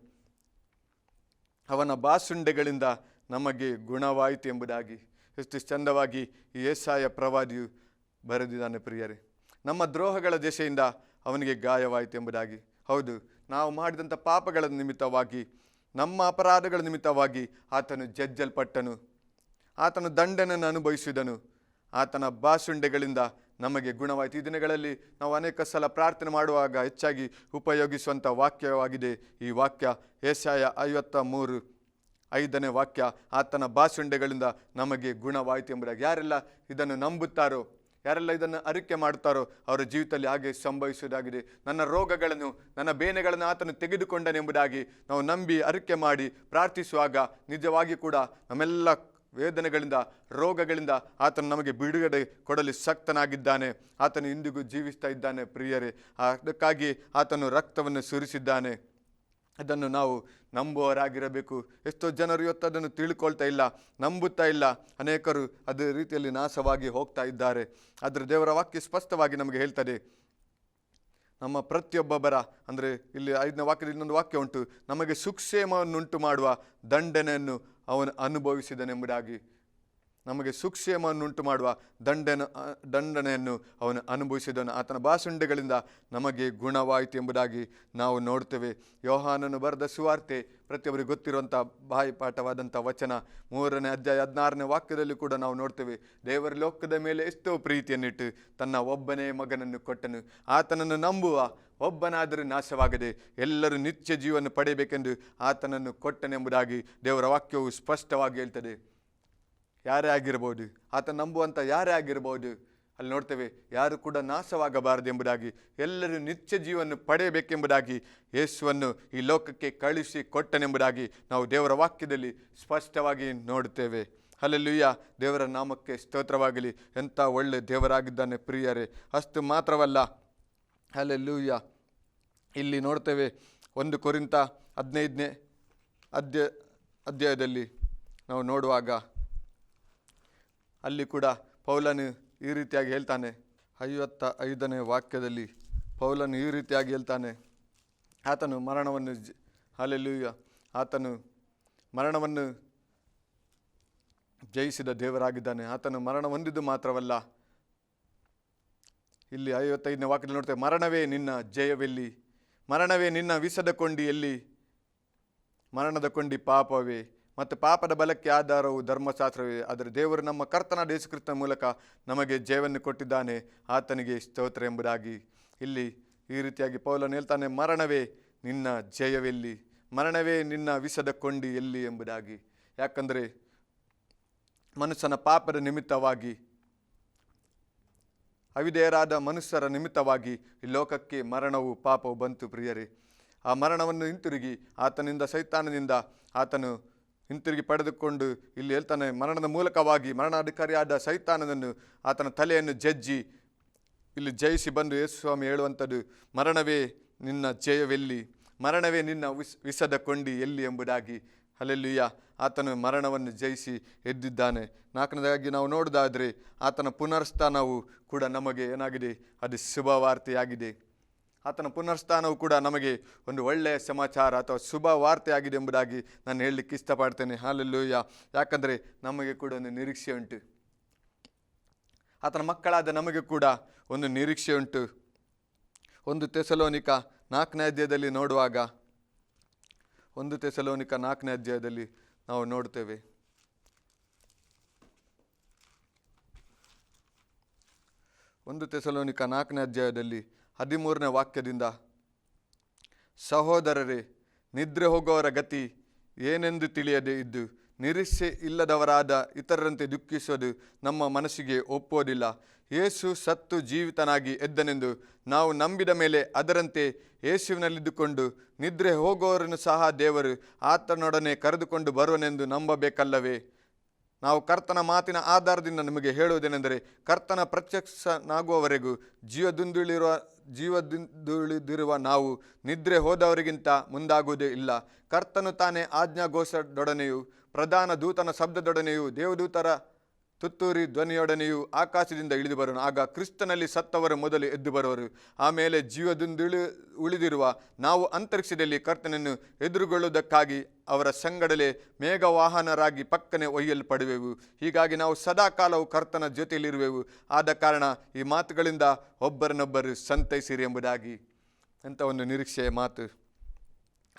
ಅವನ ಬಾಸುಂಡೆಗಳಿಂದ ನಮಗೆ ಗುಣವಾಯಿತು ಎಂಬುದಾಗಿ. ಎಷ್ಟು ಚಂದವಾಗಿ ಏಸಾಯ ಪ್ರವಾದಿಯು ಬರೆದಿದ್ದಾನೆ ಪ್ರಿಯರೇ. ನಮ್ಮ ದ್ರೋಹಗಳ ದೆಸೆಯಿಂದ ಅವನಿಗೆ ಗಾಯವಾಯಿತು ಎಂಬುದಾಗಿ. ಹೌದು, ನಾವು ಮಾಡಿದಂಥ ಪಾಪಗಳ ನಿಮಿತ್ತವಾಗಿ, ನಮ್ಮ ಅಪರಾಧಗಳ ನಿಮಿತ್ತವಾಗಿ ಆತನು ಜಜ್ಜಲ್ಪಟ್ಟನು. ಆತನು ದಂಡನನ್ನು ಅನುಭವಿಸಿದನು. ಆತನ ಬಾಸುಂಡೆಗಳಿಂದ ನಮಗೆ ಗುಣವಾಯಿತು. ಈ ದಿನಗಳಲ್ಲಿ ನಾವು ಅನೇಕ ಸಲ ಪ್ರಾರ್ಥನೆ ಮಾಡುವಾಗ ಹೆಚ್ಚಾಗಿ ಉಪಯೋಗಿಸುವಂಥ ವಾಕ್ಯವಾಗಿದೆ ಈ ವಾಕ್ಯ ಏಸಾಯ ಐವತ್ತ ಮೂರು ಐದನೇ ವಾಕ್ಯ. ಆತನ ಬಾಸುಂಡೆಗಳಿಂದ ನಮಗೆ ಗುಣವಾಯಿತು ಎಂಬುದಾಗಿ. ಯಾರೆಲ್ಲ ಇದನ್ನು ನಂಬುತ್ತಾರೋ ಯಾರೆಲ್ಲ ಇದನ್ನು ಅರಿಕೆ ಮಾಡುತ್ತಾರೋ ಅವರ ಜೀವಿತದಲ್ಲಿ ಹಾಗೆ ಸಂಭವಿಸುವುದಾಗಿದೆ. ನನ್ನ ರೋಗಗಳನ್ನು, ನನ್ನ ಬೇನೆಗಳನ್ನು ಆತನು ತೆಗೆದುಕೊಂಡನೆಂಬುದಾಗಿ ನಾವು ನಂಬಿ ಅರಿಕೆ ಮಾಡಿ ಪ್ರಾರ್ಥಿಸುವಾಗ ನಿಜವಾಗಿ ಕೂಡ ನಮ್ಮೆಲ್ಲ ವೇದನೆಗಳಿಂದ, ರೋಗಗಳಿಂದ ಆತನು ನಮಗೆ ಬಿಡುಗಡೆ ಕೊಡಲು ಸಕ್ತನಾಗಿದ್ದಾನೆ. ಆತನು ಇಂದಿಗೂ ಜೀವಿಸ್ತಾ ಇದ್ದಾನೆ ಪ್ರಿಯರೇ. ಅದಕ್ಕಾಗಿ ಆತನು ರಕ್ತವನ್ನು ಸುರಿಸಿದ್ದಾನೆ. ಅದನ್ನು ನಾವು ನಂಬುವವರಾಗಿರಬೇಕು. ಎಷ್ಟೋ ಜನರು ಇವತ್ತು ಅದನ್ನು ತಿಳ್ಕೊಳ್ತಾ ಇಲ್ಲ, ನಂಬುತ್ತಾ ಇಲ್ಲ. ಅನೇಕರು ಅದೇ ರೀತಿಯಲ್ಲಿ ನಾಶವಾಗಿ ಹೋಗ್ತಾ ಇದ್ದಾರೆ. ಆದರೆ ದೇವರ ವಾಕ್ಯ ಸ್ಪಷ್ಟವಾಗಿ ನಮಗೆ ಹೇಳ್ತದೆ, ನಮ್ಮ ಪ್ರತಿಯೊಬ್ಬೊಬ್ಬರ, ಅಂದರೆ ಇಲ್ಲಿ ಐದನೇ ವಾಕ್ಯದ ಇನ್ನೊಂದು ವಾಕ್ಯ ಉಂಟು, ನಮಗೆ ಸುಕ್ಷೇಮವನ್ನುಂಟು ಮಾಡುವ ದಂಡನೆಯನ್ನು ಅವನು ಅನುಭವಿಸಿದನೆಂಬುದಾಗಿ. ನಮಗೆ ಸುಕ್ಷೇಮವನ್ನುಂಟು ಮಾಡುವ ದಂಡನ ದಂಡನೆಯನ್ನು ಅವನು ಅನುಭವಿಸಿದನು. ಆತನ ಬಾಸುಂಡೆಗಳಿಂದ ನಮಗೆ ಗುಣವಾಯಿತು ಎಂಬುದಾಗಿ ನಾವು ನೋಡ್ತೇವೆ ಯೋಹಾನನು ಬರೆದ ಸುವಾರ್ತೆ ಪ್ರತಿಯೊಬ್ಬರಿಗೆ ಗೊತ್ತಿರುವಂಥ ಬಾಯಿಪಾಠವಾದಂಥ ವಚನ ಮೂರನೇ ಅಧ್ಯಾಯ ಹದಿನಾರನೇ ವಾಕ್ಯದಲ್ಲಿ ಕೂಡ ನಾವು ನೋಡ್ತೇವೆ ದೇವರ ಲೋಕದ ಮೇಲೆ ಎಷ್ಟೋ ಪ್ರೀತಿಯನ್ನಿಟ್ಟು ತನ್ನ ಒಬ್ಬನೇ ಮಗನನ್ನು ಕೊಟ್ಟನು. ಆತನನ್ನು ನಂಬುವ ಒಬ್ಬನಾದರೂ ನಾಶವಾಗದೆ ಎಲ್ಲರೂ ನಿತ್ಯ ಜೀವನ ಪಡೆಯಬೇಕೆಂದು ಆತನನ್ನು ಕೊಟ್ಟನೆಂಬುದಾಗಿ ದೇವರ ವಾಕ್ಯವು ಸ್ಪಷ್ಟವಾಗಿ ಹೇಳ್ತದೆ. ಯಾರೇ ಆಗಿರ್ಬೋದು, ಆತ ನಂಬುವಂಥ ಯಾರೇ ಆಗಿರ್ಬೋದು, ಅಲ್ಲಿ ನೋಡ್ತೇವೆ ಯಾರು ಕೂಡ ನಾಶವಾಗಬಾರದು ಎಂಬುದಾಗಿ, ಎಲ್ಲರೂ ನಿತ್ಯ ಜೀವನ ಪಡೆಯಬೇಕೆಂಬುದಾಗಿ ಯೇಸುವನ್ನು ಈ ಲೋಕಕ್ಕೆ ಕಳುಹಿಸಿ ಕೊಟ್ಟನೆಂಬುದಾಗಿ ನಾವು ದೇವರ ವಾಕ್ಯದಲ್ಲಿ ಸ್ಪಷ್ಟವಾಗಿ ನೋಡುತ್ತೇವೆ ಅಲ್ಲೆಲ್ಲೂಯ್ಯ ದೇವರ ನಾಮಕ್ಕೆ ಸ್ತೋತ್ರವಾಗಲಿ. ಎಂಥ ಒಳ್ಳೆ ದೇವರಾಗಿದ್ದಾನೆ ಪ್ರಿಯರೇ. ಅಷ್ಟು ಮಾತ್ರವಲ್ಲ ಅಲ್ಲೆಲ್ಲೂಯ್ಯ ಇಲ್ಲಿ ನೋಡ್ತೇವೆ ಒಂದು ಕುರಿತ ಹದಿನೈದನೇ ಅಧ್ಯ, ಅಧ್ಯಾಯದಲ್ಲಿ ನಾವು ನೋಡುವಾಗ ಅಲ್ಲಿ ಕೂಡ ಪೌಲನು ಈ ರೀತಿಯಾಗಿ ಹೇಳ್ತಾನೆ, ಐವತ್ತ ಐದನೇ ವಾಕ್ಯದಲ್ಲಿ ಪೌಲನು ಈ ರೀತಿಯಾಗಿ ಹೇಳ್ತಾನೆ, ಆತನು ಮರಣವನ್ನು ಜ ಆತನು ಮರಣವನ್ನು ಜಯಿಸಿದ ದೇವರಾಗಿದ್ದಾನೆ, ಆತನು ಮರಣ ಹೊಂದಿದ್ದು ಮಾತ್ರವಲ್ಲ, ಇಲ್ಲಿ ಐವತ್ತೈದನೇ ವಾಕ್ಯದಲ್ಲಿ ನೋಡ್ತೇವೆ, ಮರಣವೇ ನಿನ್ನ ಜಯವೆಲ್ಲಿ, ಮರಣವೇ ನಿನ್ನ ವಿಸದ ಕೊಂಡಿ ಎಲ್ಲಿ ಮರಣದ ಕೊಂಡಿ ಪಾಪವೇ ಮತ್ತು ಪಾಪದ ಬಲಕ್ಕೆ ಆಧಾರವು ಧರ್ಮಶಾಸ್ತ್ರವೇ. ಆದರೆ ದೇವರು ನಮ್ಮ ಕರ್ತನ ಯೇಸುಕ್ರಿಸ್ತನ ಮೂಲಕ ನಮಗೆ ಜಯವನ್ನು ಕೊಟ್ಟಿದ್ದಾನೆ. ಆತನಿಗೆ ಸ್ತೋತ್ರ ಎಂಬುದಾಗಿ. ಇಲ್ಲಿ ಈ ರೀತಿಯಾಗಿ ಪೌಲನು ಹೇಳ್ತಾನೆ, ಮರಣವೇ ನಿನ್ನ ಜಯವೆಲ್ಲಿ? ಮರಣವೇ ನಿನ್ನ ವಿಷದ ಕೊಂಡಿ ಎಲ್ಲಿ ಎಂಬುದಾಗಿ. ಯಾಕಂದರೆ ಮನುಷ್ಯನ ಪಾಪದ ನಿಮಿತ್ತವಾಗಿ, ಅವಿಧೇಯರಾದ ಮನುಷ್ಯರ ನಿಮಿತ್ತವಾಗಿ ಈ ಲೋಕಕ್ಕೆ ಮರಣವು ಪಾಪವು ಬಂತು ಪ್ರಿಯರೇ. ಆ ಮರಣವನ್ನು ಹಿಂತಿರುಗಿ, ಆತನಿಂದ ಸೈತಾನದಿಂದ ಆತನು ಹಿಂತಿರುಗಿ ಪಡೆದುಕೊಂಡು ಇಲ್ಲಿ ಹೇಳ್ತಾನೆ ಮರಣದ ಮೂಲಕವಾಗಿ ಮರಣಾಧಿಕಾರಿಯಾದ ಸೈತಾನನನ್ನು ಆತನ ತಲೆಯನ್ನು ಜಜ್ಜಿ ಇಲ್ಲಿ ಜಯಿಸಿ ಬಂದು ಯೇಸು ಸ್ವಾಮಿ ಹೇಳುವಂಥದ್ದು, ಮರಣವೇ ನಿನ್ನ ಜಯವೆಲ್ಲಿ? ಮರಣವೇ ನಿನ್ನ ವಿಸ್ ವಿಸದ ಕೊಂಡಿ ಎಲ್ಲಿ ಎಂಬುದಾಗಿ. ಅಲ್ಲೆಲ್ಲಿಯ ಆತನು ಮರಣವನ್ನು ಜಯಿಸಿ ಎದ್ದಿದ್ದಾನೆ. ನಾಲ್ಕನೇದಾಗಿ ನಾವು ನೋಡೋದಾದರೆ ಆತನ ಪುನರ್ಸ್ಥಾನವು ಕೂಡ ನಮಗೆ ಏನಾಗಿದೆ? ಅದು ಶುಭವಾರ್ತೆಯಾಗಿದೆ. ಆತನ ಪುನರ್ಸ್ಥಾನವು ಕೂಡ ನಮಗೆ ಒಂದು ಒಳ್ಳೆಯ ಸಮಾಚಾರ ಅಥವಾ ಶುಭ ವಾರ್ತೆಯಾಗಿದೆ ಎಂಬುದಾಗಿ ನಾನು ಹೇಳಲಿಕ್ಕೆ ಇಷ್ಟಪಡ್ತೇನೆ. ಹಾಲೆಲ್ಲೂಯ್ಯ. ಯಾಕಂದರೆ ನಮಗೆ ಕೂಡ ಒಂದು ನಿರೀಕ್ಷೆ ಉಂಟು. ಆತನ ಮಕ್ಕಳಾದ ನಮಗೆ ಕೂಡ ಒಂದು ನಿರೀಕ್ಷೆ ಉಂಟು. ಒಂದು ತೆಸಲೋನಿಕ ನಾಲ್ಕನೇ ಅಧ್ಯಾಯದಲ್ಲಿ ನೋಡುವಾಗ, ಒಂದು ತೆಸಲೋನಿಕ ನಾಲ್ಕನೇ ಅಧ್ಯಾಯದಲ್ಲಿ ನಾವು ನೋಡ್ತೇವೆ. ಒಂದು ತೆಸಲೋನಿಕ ನಾಲ್ಕನೇ ಅಧ್ಯಾಯದಲ್ಲಿ ಹದಿಮೂರನೇ ವಾಕ್ಯದಿಂದ, ಸಹೋದರರೇ, ನಿದ್ರೆ ಹೋಗುವವರ ಗತಿ ಏನೆಂದು ತಿಳಿಯದೆ ಇದ್ದು, ನಿರೀಕ್ಷೆ ಇಲ್ಲದವರಾದ ಇತರರಂತೆ ದುಃಖಿಸುವುದು ನಮ್ಮ ಮನಸ್ಸಿಗೆ ಒಪ್ಪೋದಿಲ್ಲ ಯೇಸು ಸತ್ತು ಜೀವಿತನಾಗಿ ಎದ್ದನೆಂದು ನಾವು ನಂಬಿದ ಮೇಲೆ ಅದರಂತೆ ಯೇಸುವಿನಲ್ಲಿದ್ದುಕೊಂಡು ನಿದ್ರೆ ಹೋಗುವವರನ್ನು ಸಹ ದೇವರು ಆತನೊಡನೆ ಕರೆದುಕೊಂಡು ಬರುವನೆಂದು ನಂಬಬೇಕಲ್ಲವೇ? ನಾವು ಕರ್ತನ ಮಾತಿನ ಆಧಾರದಿಂದ ನಿಮಗೆ ಹೇಳುವುದೇನೆಂದರೆ, ಕರ್ತನ ಪ್ರತ್ಯಕ್ಷನಾಗುವವರೆಗೂ ಜೀವದಿಂದುಳಿರುವ ಜೀವದಿಂದುಳಿದಿರುವ ನಾವು ನಿದ್ರೆ ಹೋದವರಿಗಿಂತ ಮುಂದಾಗುವುದೇ ಇಲ್ಲ. ಕರ್ತನು ತಾನೇ ಆಜ್ಞಾಘೋಷದೊಡನೆಯೂ ಪ್ರಧಾನ ದೂತನ ಶಬ್ದದೊಡನೆಯೂ ದೇವದೂತರ ತುತ್ತೂರಿ ಧ್ವನಿಯೊಡನೆಯೂ ಆಕಾಶದಿಂದ ಇಳಿದು ಬರೋಣ. ಆಗ ಕ್ರಿಸ್ತನಲ್ಲಿ ಸತ್ತವರು ಮೊದಲು ಎದ್ದು ಬರುವರು ಆಮೇಲೆ ಜೀವದಿಂದ ಉಳಿದಿರುವ ನಾವು ಅಂತರಿಕ್ಷದಲ್ಲಿ ಕರ್ತನನ್ನು ಎದುರುಗೊಳ್ಳುವುದಕ್ಕಾಗಿ ಅವರ ಸಂಗಡಲೆ ಮೇಘವಾಹನರಾಗಿ ಪಕ್ಕನೆ ಒಯ್ಯಲ್ಪಡುವೆವು. ಹೀಗಾಗಿ ನಾವು ಸದಾಕಾಲವು ಕರ್ತನ ಜೊತೆಯಲ್ಲಿರುವೆವು. ಆದ ಕಾರಣ ಈ ಮಾತುಗಳಿಂದ ಒಬ್ಬರನ್ನೊಬ್ಬರು ಸಂತೈಸಿರಿ ಎಂಬುದಾಗಿ. ಅಂತ ಒಂದು ನಿರೀಕ್ಷೆಯ ಮಾತು.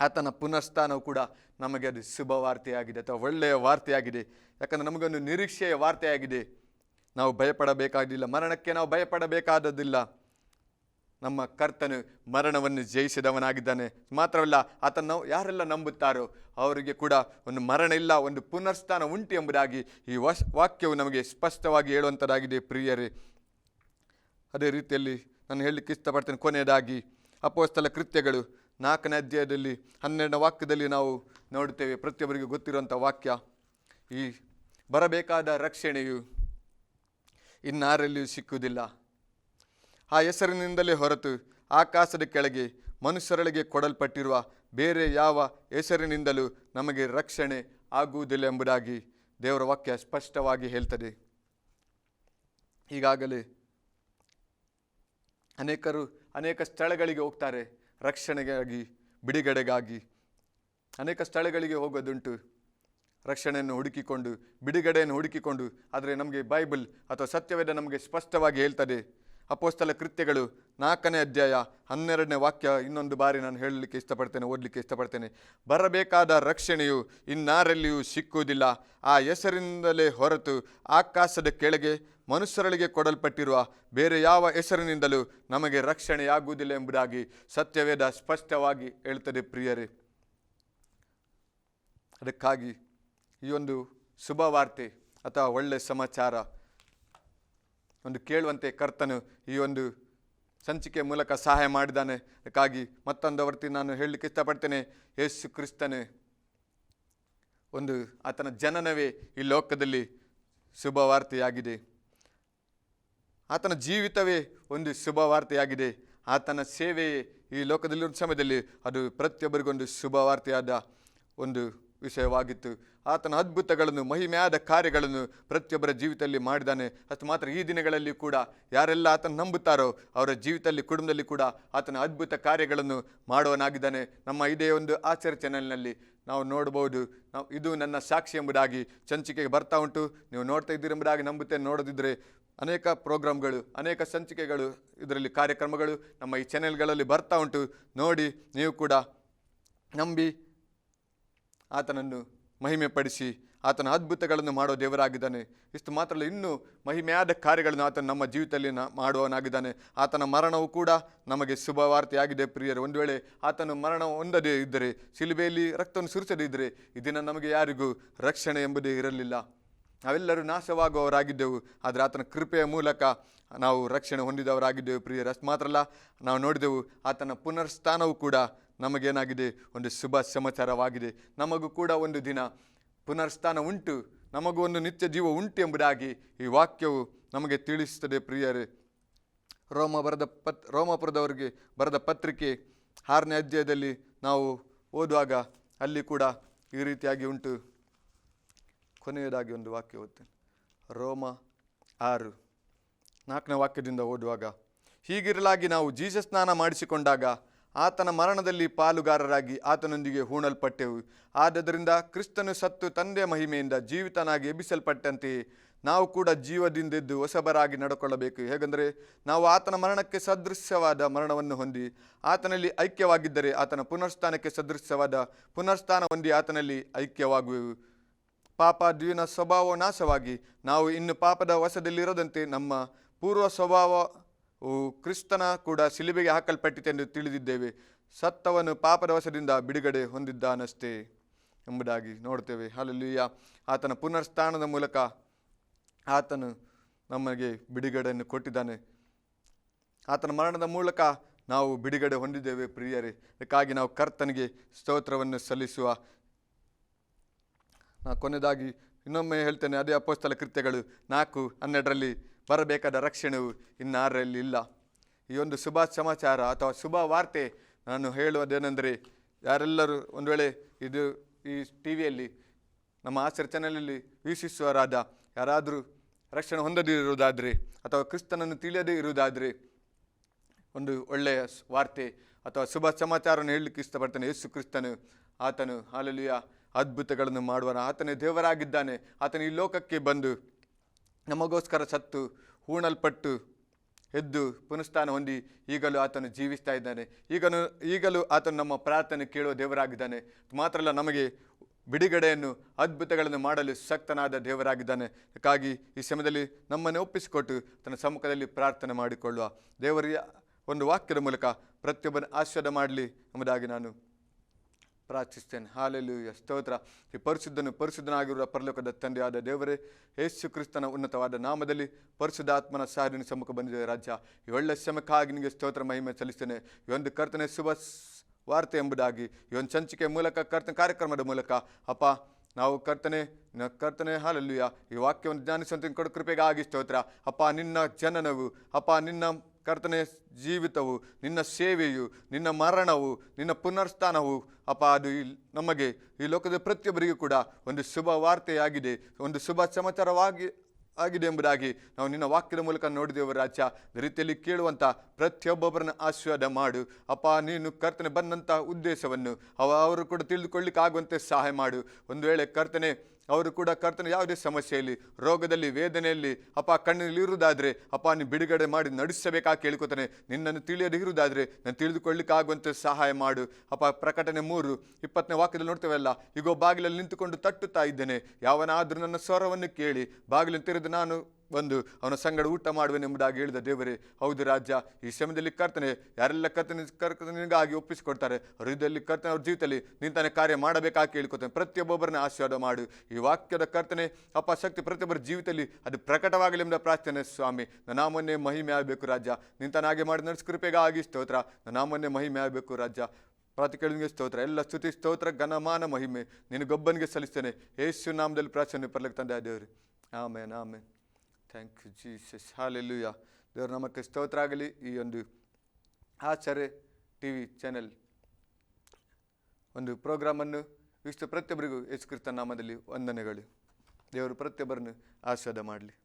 ಆತನ ಪುನಃಸ್ಥಾನವು ಕೂಡ ನಮಗೆ ಅದು ಶುಭ ವಾರ್ತೆಯಾಗಿದೆ ಅಥವಾ ಒಳ್ಳೆಯ ವಾರ್ತೆಯಾಗಿದೆ. ಯಾಕಂದರೆ ನಮಗೊಂದು ನಿರೀಕ್ಷೆಯ ವಾರ್ತೆಯಾಗಿದೆ. ನಾವು ಭಯಪಡಬೇಕಾಗಿಲ್ಲ ಮರಣಕ್ಕೆ ನಾವು ಭಯಪಡಬೇಕಾದದ್ದಿಲ್ಲ. ನಮ್ಮ ಕರ್ತನು ಮರಣವನ್ನು ಜಯಿಸಿದವನಾಗಿದ್ದಾನೆ. ಮಾತ್ರವಲ್ಲ, ಆತನ ಯಾರೆಲ್ಲ ನಂಬುತ್ತಾರೋ ಅವರಿಗೆ ಕೂಡ ಒಂದು ಮರಣ ಇಲ್ಲ, ಒಂದು ಪುನರ್ಸ್ಥಾನ ಉಂಟು ಎಂಬುದಾಗಿ ಈ ವಾಕ್ಯವು ನಮಗೆ ಸ್ಪಷ್ಟವಾಗಿ ಹೇಳುವಂಥದ್ದಾಗಿದೆ ಪ್ರಿಯರೇ. ಅದೇ ರೀತಿಯಲ್ಲಿ ನಾನು ಹೇಳಲಿಕ್ಕೆ ಇಷ್ಟಪಡ್ತೇನೆ ಕೊನೆಯದಾಗಿ, ಅಪೋಸ್ತಲ ಕೃತ್ಯಗಳು. ನಾಲ್ಕನೇ ಅಧ್ಯಾಯದಲ್ಲಿ, ಹನ್ನೆರಡನೇ ವಾಕ್ಯದಲ್ಲಿ ನಾವು ನೋಡುತ್ತೇವೆ, ಪ್ರತಿಯೊಬ್ಬರಿಗೂ ಗೊತ್ತಿರುವಂಥ ವಾಕ್ಯ, ಈ ಬರಬೇಕಾದ ರಕ್ಷಣೆಯು ಇನ್ನಾರಲ್ಲಿಯೂ ಸಿಕ್ಕುವುದಿಲ್ಲ. ಆ ಹೆಸರಿನಿಂದಲೇ ಹೊರತು ಆಕಾಶದ ಕೆಳಗೆ ಮನುಷ್ಯರಳಿಗೆ ಕೊಡಲ್ಪಟ್ಟಿರುವ ಬೇರೆ ಯಾವ ಹೆಸರಿನಿಂದಲೂ ನಮಗೆ ರಕ್ಷಣೆ ಆಗುವುದಿಲ್ಲ ಎಂಬುದಾಗಿ ದೇವರ ವಾಕ್ಯ ಸ್ಪಷ್ಟವಾಗಿ ಹೇಳ್ತದೆ. ಈಗಾಗಲೇ ಅನೇಕರು ಅನೇಕ ಸ್ಥಳಗಳಿಗೆ ಹೋಗ್ತಾರೆ. ರಕ್ಷಣೆಗಾಗಿ, ಬಿಡುಗಡೆಗಾಗಿ ಅನೇಕ ಸ್ಥಳಗಳಿಗೆ ಹೋಗೋದುಂಟು. ರಕ್ಷಣೆಯನ್ನು ಹುಡುಕಿಕೊಂಡು, ಬಿಡುಗಡೆಯನ್ನು ಹುಡುಕಿಕೊಂಡು, ಆದರೆ ನಮಗೆ ಬೈಬಲ್ ಅಥವಾ ಸತ್ಯವೇದ ನಮಗೆ ಸ್ಪಷ್ಟವಾಗಿ ಹೇಳ್ತದೆ. ಅಪೋಸ್ತಲ ಕೃತ್ಯಗಳು ನಾಲ್ಕನೇ ಅಧ್ಯಾಯ ಹನ್ನೆರಡನೇ ವಾಕ್ಯ ಇನ್ನೊಂದು ಬಾರಿ ನಾನು ಹೇಳಲಿಕ್ಕೆ ಇಷ್ಟಪಡ್ತೇನೆ, ಓದಲಿಕ್ಕೆ ಇಷ್ಟಪಡ್ತೇನೆ. ಬರಬೇಕಾದ ರಕ್ಷಣೆಯು ಇನ್ನಾರೆಲ್ಲಿಯೂ ಸಿಕ್ಕುವುದಿಲ್ಲ. ಆ ಹೆಸರಿಂದಲೇ ಹೊರತು ಆಕಾಶದ ಕೆಳಗೆ ಮನುಷ್ಯರಳಿಗೆ ಕೊಡಲ್ಪಟ್ಟಿರುವ ಬೇರೆ ಯಾವ ಹೆಸರಿನಿಂದಲೂ ನಮಗೆ ರಕ್ಷಣೆಯಾಗುವುದಿಲ್ಲ ಎಂಬುದಾಗಿ ಸತ್ಯವೇದ ಸ್ಪಷ್ಟವಾಗಿ ಹೇಳ್ತದೆ ಪ್ರಿಯರೇ. ಅದಕ್ಕಾಗಿ ಈ ಒಂದು ಶುಭ ವಾರ್ತೆ ಅಥವಾ ಒಳ್ಳೆ ಸಮಾಚಾರ ಒಂದು ಕೇಳುವಂತೆ ಕರ್ತನು ಈ ಒಂದು ಸಂಚಿಕೆ ಮೂಲಕ ಸಹಾಯ ಮಾಡಿದ್ದಾನೆ. ಅದಕ್ಕಾಗಿ ಮತ್ತೊಂದು ವರ್ತಿ ನಾನು ಹೇಳಲಿಕ್ಕೆ ಇಷ್ಟಪಡ್ತೇನೆ, ಯೇಸು ಕ್ರಿಸ್ತನೇ, ಒಂದು ಆತನ ಜನನವೇ ಈ ಲೋಕದಲ್ಲಿ ಶುಭ ವಾರ್ತೆಯಾಗಿದೆ ಆತನ ಜೀವಿತವೇ ಒಂದು ಶುಭವಾರ್ತೆಯಾಗಿದೆ. ಆತನ ಸೇವೆಯೇ ಈ ಲೋಕದಲ್ಲಿರುವ ಸಮಯದಲ್ಲಿ ಅದು ಪ್ರತಿಯೊಬ್ಬರಿಗೊಂದು ಶುಭ ವಾರ್ತೆಯಾದ ಒಂದು ವಿಷಯವಾಗಿತ್ತು. ಆತನ ಅದ್ಭುತಗಳನ್ನು, ಮಹಿಮೆಯಾದ ಕಾರ್ಯಗಳನ್ನು ಪ್ರತಿಯೊಬ್ಬರ ಜೀವಿತದಲ್ಲಿ ಮಾಡಿದ್ದಾನೆ. ಅಷ್ಟು ಮಾತ್ರ ಈ ದಿನಗಳಲ್ಲಿ ಕೂಡ ಯಾರೆಲ್ಲ ಆತನ ನಂಬುತ್ತಾರೋ ಅವರ ಜೀವಿತದಲ್ಲಿ, ಕುಟುಂಬದಲ್ಲಿ ಕೂಡ ಆತನ ಅದ್ಭುತ ಕಾರ್ಯಗಳನ್ನು ಮಾಡುವನಾಗಿದ್ದಾನೆ. ನಮ್ಮ ಇದೇ ಒಂದು ಆಚಾರ ಚಾನೆಲ್ನಲ್ಲಿ ನಾವು ನೋಡಬಹುದು. ನಾವು, ಇದು ನನ್ನ ಸಾಕ್ಷಿ ಎಂಬುದಾಗಿ ಸಂಚಿಕೆಗೆ ಬರ್ತಾ ಉಂಟು. ನೀವು ನೋಡ್ತಾ ಇದ್ದೀರಿ ಎಂಬುದಾಗಿ ನಂಬುತ್ತೇನೆ. ನೋಡದಿದ್ದರೆ ಅನೇಕ ಪ್ರೋಗ್ರಾಮ್ಗಳು, ಅನೇಕ ಸಂಚಿಕೆಗಳು, ಇದರಲ್ಲಿ ಕಾರ್ಯಕ್ರಮಗಳು ನಮ್ಮ ಈ ಚಾನೆಲ್ಗಳಲ್ಲಿ ಬರ್ತಾ ಉಂಟು. ನೋಡಿ, ನೀವು ಕೂಡ ನಂಬಿ ಆತನನ್ನು ಮಹಿಮೆಪಡಿಸಿ, ಆತನ ಅದ್ಭುತಗಳನ್ನು ಮಾಡೋ ದೇವರಾಗಿದ್ದಾನೆ. ಇಷ್ಟು ಮಾತ್ರ ಇನ್ನೂ ಮಹಿಮೆಯಾದ ಕಾರ್ಯಗಳನ್ನು ಆತನು ನಮ್ಮ ಜೀವಿತದಲ್ಲಿ ಮಾಡುವವನಾಗಿದ್ದಾನೆ. ಆತನ ಮರಣವು ಕೂಡ ನಮಗೆ ಶುಭವಾರ್ತೆಯಾಗಿದೆ ಪ್ರಿಯರು. ಒಂದು ವೇಳೆ ಆತನು ಮರಣ ಹೊಂದದೇ ಇದ್ದರೆ ಶಿಲುಬೆಯಲ್ಲಿ ರಕ್ತವನ್ನು ಸುರಿಸದೇ ಇದ್ದರೆ ಇದನ್ನು ನಮಗೆ ಯಾರಿಗೂ ರಕ್ಷಣೆ ಎಂಬುದೇ ಇರಲಿಲ್ಲ. ನಾವೆಲ್ಲರೂ ನಾಶವಾಗುವವರಾಗಿದ್ದೆವು, ಆದರೆ ಆತನ ಕೃಪೆಯ ಮೂಲಕ ನಾವು ರಕ್ಷಣೆ ಹೊಂದಿದವರಾಗಿದ್ದೆವು, ಪ್ರಿಯರು. ಅಷ್ಟು ಮಾತ್ರ ಅಲ್ಲ, ನಾವು ನೋಡಿದೆವು ಆತನ ಪುನರ್ಸ್ಥಾನವು ಕೂಡ ನಮಗೇನಾಗಿದೆ? ಒಂದು ಶುಭ ಸಮಾಚಾರವಾಗಿದೆ. ನಮಗೂ ಕೂಡ ಒಂದು ದಿನ ಪುನರ್ಸ್ಥಾನ ಉಂಟು. ನಮಗೂ ಒಂದು ನಿತ್ಯ ಜೀವ ಉಂಟು ಎಂಬುದಾಗಿ ಈ ವಾಕ್ಯವು ನಮಗೆ ತಿಳಿಸುತ್ತದೆ, ಪ್ರಿಯರೇ. ರೋಮ ಬರೆದ ಪತ್, ರೋಮಾಪುರದವರಿಗೆ ಬರೆದ ಪತ್ರಿಕೆ ಆರನೇ ಅಧ್ಯಾಯದಲ್ಲಿ ನಾವು ಓದುವಾಗ ಅಲ್ಲಿ ಕೂಡ ಈ ರೀತಿಯಾಗಿ ಉಂಟು. ಕೊನೆಯದಾಗಿ ಒಂದು ವಾಕ್ಯ ಓದ್ತೇನೆ. ರೋಮ ಆರು ನಾಲ್ಕನೇ ವಾಕ್ಯದಿಂದ ಓದುವಾಗ, ಹೀಗಿರಲಾಗಿ ನಾವು ಜೀಸ ಸ್ನಾನ ಮಾಡಿಸಿಕೊಂಡಾಗ ಆತನ ಮರಣದಲ್ಲಿ ಪಾಲುಗಾರರಾಗಿ ಆತನೊಂದಿಗೆ ಹೂಣಲ್ಪಟ್ಟೆವು. ಆದ್ದರಿಂದ ಕ್ರಿಸ್ತನು ಸತ್ತು ತಂದೆಯ ಮಹಿಮೆಯಿಂದ ಜೀವಿತನಾಗಿ ಎಬ್ಬಿಸಲ್ಪಟ್ಟಂತೆಯೇ ನಾವು ಕೂಡ ಜೀವದಿಂದೆದ್ದು ಹೊಸಬರಾಗಿ ನಡ್ಕೊಳ್ಳಬೇಕು. ಹೇಗೆಂದರೆ, ನಾವು ಆತನ ಮರಣಕ್ಕೆ ಸದೃಶ್ಯವಾದ ಮರಣವನ್ನು ಹೊಂದಿ ಆತನಲ್ಲಿ ಐಕ್ಯವಾಗಿದ್ದರೆ ಆತನ ಪುನರ್ಸ್ಥಾನಕ್ಕೆ ಸದೃಶ್ಯವಾದ ಪುನರ್ಸ್ಥಾನ ಹೊಂದಿ ಆತನಲ್ಲಿ ಐಕ್ಯವಾಗುವೆವು. ಪಾಪ ದ್ವಿನ ಸ್ವಭಾವ ನಾಶವಾಗಿ, ನಾವು ಇನ್ನು ಪಾಪದ ವಶದಲ್ಲಿರದಂತೆ ನಮ್ಮ ಪೂರ್ವ ಸ್ವಭಾವವು ಕ್ರಿಸ್ತನ ಕೂಡ ಸಿಲುಬೆಗೆ ಹಾಕಲ್ಪಟ್ಟಿತೆಂದು ತಿಳಿದಿದ್ದೇವೆ. ಸತ್ತವನು ಪಾಪದ ವಶದಿಂದ ಬಿಡುಗಡೆ ಹೊಂದಿದ್ದಾನಷ್ಟೇ ಎಂಬುದಾಗಿ ನೋಡ್ತೇವೆ ಹಾಲೆಲೂಯ ಆತನ ಪುನರ್ಸ್ಥಾನದ ಮೂಲಕ ಆತನು ನಮಗೆ ಬಿಡುಗಡೆಯನ್ನು ಕೊಟ್ಟಿದ್ದಾನೆ. ಆತನ ಮರಣದ ಮೂಲಕ ನಾವು ಬಿಡುಗಡೆ ಹೊಂದಿದ್ದೇವೆ ಪ್ರಿಯರೇ. ಅದಕ್ಕಾಗಿ ನಾವು ಕರ್ತನಿಗೆ ಸ್ತೋತ್ರವನ್ನು ಸಲ್ಲಿಸುವ ನಾ ಕೊನೆಯದಾಗಿ ಇನ್ನೊಮ್ಮೆ ಹೇಳ್ತೇನೆ, ಅದೇ ಅಪೋಸ್ತಲ ಕೃತ್ಯಗಳು ನಾಲ್ಕು, ಹನ್ನೆರಡರಲ್ಲಿ ಬರಬೇಕಾದ ರಕ್ಷಣೆಯು ಇನ್ನಾರರಲ್ಲಿ ಇಲ್ಲ. ಈ ಒಂದು ಶುಭ ಸಮಾಚಾರ ಅಥವಾ ಶುಭ ವಾರ್ತೆ ನಾನು ಹೇಳುವುದೇನೆಂದರೆ, ಯಾರೆಲ್ಲರೂ ಒಂದು ವೇಳೆ ಇದು ಈ ಟಿ ವಿಯಲ್ಲಿ ನಮ್ಮ ಆಸರ ಚಾನಲಲ್ಲಿ ವೀಕ್ಷಿಸುವರಾದ ಯಾರಾದರೂ ರಕ್ಷಣೆ ಹೊಂದದಿರುವುದಾದರೆ ಅಥವಾ ಕ್ರಿಸ್ತನನ್ನು ತಿಳಿಯದೇ ಇರುವುದಾದರೆ, ಒಂದು ಒಳ್ಳೆಯ ವಾರ್ತೆ ಅಥವಾ ಶುಭ ಸಮಾಚಾರವನ್ನು ಹೇಳಲಿಕ್ಕೆ ಇಷ್ಟಪಡ್ತಾನೆ. ಯೇಸು ಕ್ರಿಸ್ತನು ಆತನು, ಹಾಲೆಲುಯ ಅದ್ಭುತಗಳನ್ನು ಮಾಡುವ ಆತನೇ ದೇವರಾಗಿದ್ದಾನೆ. ಆತನು ಈ ಲೋಕಕ್ಕೆ ಬಂದು ನಮಗೋಸ್ಕರ ಸತ್ತು, ಹೂಣಲ್ಪಟ್ಟು ಎದ್ದು ಪುನಃಸ್ಥಾನ ಹೊಂದಿ ಈಗಲೂ ಆತನು ಜೀವಿಸ್ತಾ ಇದ್ದಾನೆ. ಈಗನು, ಈಗಲೂ ಆತನು ನಮ್ಮ ಪ್ರಾರ್ಥನೆ ಕೇಳುವ ದೇವರಾಗಿದ್ದಾನೆ. ಮಾತ್ರ ಅಲ್ಲ ನಮಗೆ ಬಿಡುಗಡೆಯನ್ನು, ಅದ್ಭುತಗಳನ್ನು ಮಾಡಲು ಸಕ್ತನಾದ ದೇವರಾಗಿದ್ದಾನೆ. ಅದಕ್ಕಾಗಿ ಈ ಸಮಯದಲ್ಲಿ ನಮ್ಮನ್ನು ಒಪ್ಪಿಸಿಕೊಟ್ಟು ತನ್ನ ಸಮ್ಮುಖದಲ್ಲಿ ಪ್ರಾರ್ಥನೆ ಮಾಡಿಕೊಳ್ಳುವ ದೇವರ ಒಂದು ವಾಕ್ಯದ ಮೂಲಕ ಪ್ರತಿಯೊಬ್ಬನ ಆಶೀರ್ವಾದ ಮಾಡಲಿ ಎಂಬುದಾಗಿ ನಾನು ಪ್ರಾರ್ಥಿಸ್ತೇನೆ. ಹಾಲೆಲ್ಲೂ ಸ್ತೋತ್ರ. ಈ ಪರಿಶುದ್ಧನು ಪರಿಶುದ್ಧನಾಗಿರುವ ಪರಲೋಕದ ತಂದೆಯಾದ ದೇವರೇ, ಯೇಸು ಕ್ರಿಸ್ತನ ಉನ್ನತವಾದ ನಾಮದಲ್ಲಿ ಪರಿಶುದ್ಧಾತ್ಮನ ಸಾರಿನ ಸಮ್ಮುಖ ಬಂದಿದೆ ರಾಜ್ಯ. ಒಳ್ಳೆ ಶ್ರಮಕ್ಕಾಗಿ ನಿಮಗೆ ಸ್ತೋತ್ರ, ಮಹಿಮೆ ಸಲ್ಲಿಸ್ತೇನೆ. ಈ ಒಂದು ಕರ್ತನೆ ಶುಭ ವಾರ್ತೆ ಎಂಬುದಾಗಿ, ಈ ಒಂದು ಸಂಚಿಕೆ ಮೂಲಕ, ಕರ್ತನ ಕಾರ್ಯಕ್ರಮದ ಮೂಲಕ, ಅಪ್ಪ, ನಾವು ಕರ್ತನೆ ಕರ್ತನೆ ಹಾಲಲ್ಲುಯ ಈ ವಾಕ್ಯವನ್ನು ಜ್ಞಾನಿಸುವಂತೆ ಕೊಡು ಕೃಪೆಗಾಗಿ ಸ್ತೋತ್ರ. ಅಪ್ಪ, ನಿನ್ನ ಜನನವು, ಅಪ್ಪ, ನಿನ್ನ ಕರ್ತನೆ, ಜೀವಿತವು ನಿನ್ನ ಸೇವೆಯು, ನಿನ್ನ ಮರಣವು, ನಿನ್ನ ಪುನರ್ಸ್ಥಾನವು. ಅಪ್ಪ, ಅದು ನಮಗೆ ಈ ಲೋಕದ ಪ್ರತಿಯೊಬ್ಬರಿಗೂ ಕೂಡ ಒಂದು ಶುಭ ವಾರ್ತೆಯಾಗಿದೆ, ಒಂದು ಶುಭ ಸಮಾಚಾರವಾಗಿ ಆಗಿದೆ ಎಂಬುದಾಗಿ ನಾವು ನಿನ್ನ ವಾಕ್ಯದ ಮೂಲಕ ನೋಡಿದೆವು ರಾಜ್ಯ. ರೀತಿಯಲ್ಲಿ ಕೇಳುವಂಥ ಪ್ರತಿಯೊಬ್ಬೊಬ್ಬರನ್ನು ಆಶೀರ್ವಾದ ಮಾಡು. ಅಪ್ಪ, ನೀನು ಕರ್ತನೆ ಬಂದಂಥ ಉದ್ದೇಶವನ್ನು ಅವ ಅವರು ಕೂಡ ತಿಳಿದುಕೊಳ್ಳಿಕ್ಕಾಗುವಂತೆ ಸಹಾಯ ಮಾಡು. ಒಂದು ವೇಳೆ ಕರ್ತನೆ ಅವರು ಕೂಡ ಕರ್ತನ ಯಾವುದೇ ಸಮಸ್ಯೆಯಲ್ಲಿ, ರೋಗದಲ್ಲಿ, ವೇದನೆಯಲ್ಲಿ, ಅಪ್ಪ ಕಣ್ಣಲ್ಲಿ ಇರುವುದಾದರೆ, ಅಪ್ಪ ನೀನು ಬಿಡುಗಡೆ ಮಾಡಿ ನಡೆಸಬೇಕಾಗಿ ಕೇಳ್ಕೊತಾನೆ ನಿನ್ನನ್ನು ತಿಳಿಯದೆ ಇರುವುದಾದರೆ ನಾನು ತಿಳಿದುಕೊಳ್ಳಿಕ್ಕೆ ಆಗುವಂತೆ ಸಹಾಯ ಮಾಡು. ಅಪ್ಪ ಪ್ರಕಟಣೆ ಮೂರು, ಇಪ್ಪತ್ತನೇ ವಾಕ್ಯದಲ್ಲಿ ನೋಡ್ತೇವಲ್ಲ ಈಗ ಬಾಗಿಲಲ್ಲಿ ನಿಂತುಕೊಂಡು ತಟ್ಟುತ್ತಾ ಇದ್ದೇನೆ, ಯಾವನಾದರೂ ನನ್ನ ಸ್ವರವನ್ನು ಕೇಳಿ, ಬಾಗಿಲನ್ನು ತೆರೆದು ನಾನು ಬಂದು ಅವನ ಸಂಗಡ ಊಟ ಮಾಡುವೆನೆಂಬುದಾಗಿ ಹೇಳಿದ ದೇವರೇ, ಹೌದು ರಾಜ್ಯ ಈ ಸಮಯದಲ್ಲಿ ಕರ್ತನೆ, ಯಾರೆಲ್ಲ ಕರ್ತನೆ ಕರ್ತನಿಗಾಗಿ ಒಪ್ಪಿಸಿಕೊಡ್ತಾರೆ, ಹೃದಯದಲ್ಲಿ ಕರ್ತನೆ ಅವ್ರ ಜೀವಿತದಲ್ಲಿ ನಿಂತನ ಕಾರ್ಯ ಮಾಡಬೇಕಾಗಿ ಕೇಳ್ಕೊತಾನೆ ಪ್ರತಿಯೊಬ್ಬೊಬ್ಬರನ್ನ ಆಶೀರ್ವಾದ ಮಾಡು. ಈ ವಾಕ್ಯದ ಕರ್ತನೆ ಅಪ್ಪ ಶಕ್ತಿ ಪ್ರತಿಯೊಬ್ಬರ ಜೀವಿತದಲ್ಲಿ ಅದು ಪ್ರಕಟವಾಗಲಿ ಎಂಬ ಪ್ರಾರ್ಥನೆ ಸ್ವಾಮಿ. ನಾಮನ್ನೇ ಮಹಿಮೆ ಆಗಬೇಕು ರಾಜ್ಯ ನಿಂತನಾಗೆ ಮಾಡಿ ನಡೆಸಿ ಕೃಪೆಗಾಗಿ ಸ್ತೋತ್ರ. ನಾಮನ್ನೇ ಮಹಿಮೆ ಆಗಬೇಕು ರಾಜ್ಯ ಪ್ರಾತಿ ಕೇಳಿದಂಗೆ ಸ್ತೋತ್ರ. ಎಲ್ಲ ಸ್ತುತಿ, ಸ್ತೋತ್ರ, ಘನಮಾನ, ಮಹಿಮೆ. ನಿನಗೊಬ್ಬನಿಗೆ ಸಲ್ಲಿಸ್ತೇನೆ. ಯೇಸು ನಾಮದಲ್ಲಿ ಪ್ರಾರ್ಥನೆ ಪರ್ಲಕ್ಕೆ ತಂದೆ ದೇವರು. Amen amen. Thank you Jesus hallelujah ದೇವ್ರ ನಮಕ್ಕೆ ಸ್ತೋತ್ರ ಆಗಲಿ ಈ ಒಂದು ಆಚಾರ್ಯ ಟಿ ವಿ ಚಾನೆಲ್. ಒಂದು ಪ್ರೋಗ್ರಾಮನ್ನು ವೀಕ್ಷಿಸಿದ ಪ್ರತಿಯೊಬ್ಬರಿಗೂ ಯಶ್ಕೃತ ನಾಮದಲ್ಲಿ ವಂದನೆಗಳು. ದೇವರು ಪ್ರತಿಯೊಬ್ಬರನ್ನು ಆಶೀರ್ವಾದ ಮಾಡಲಿ.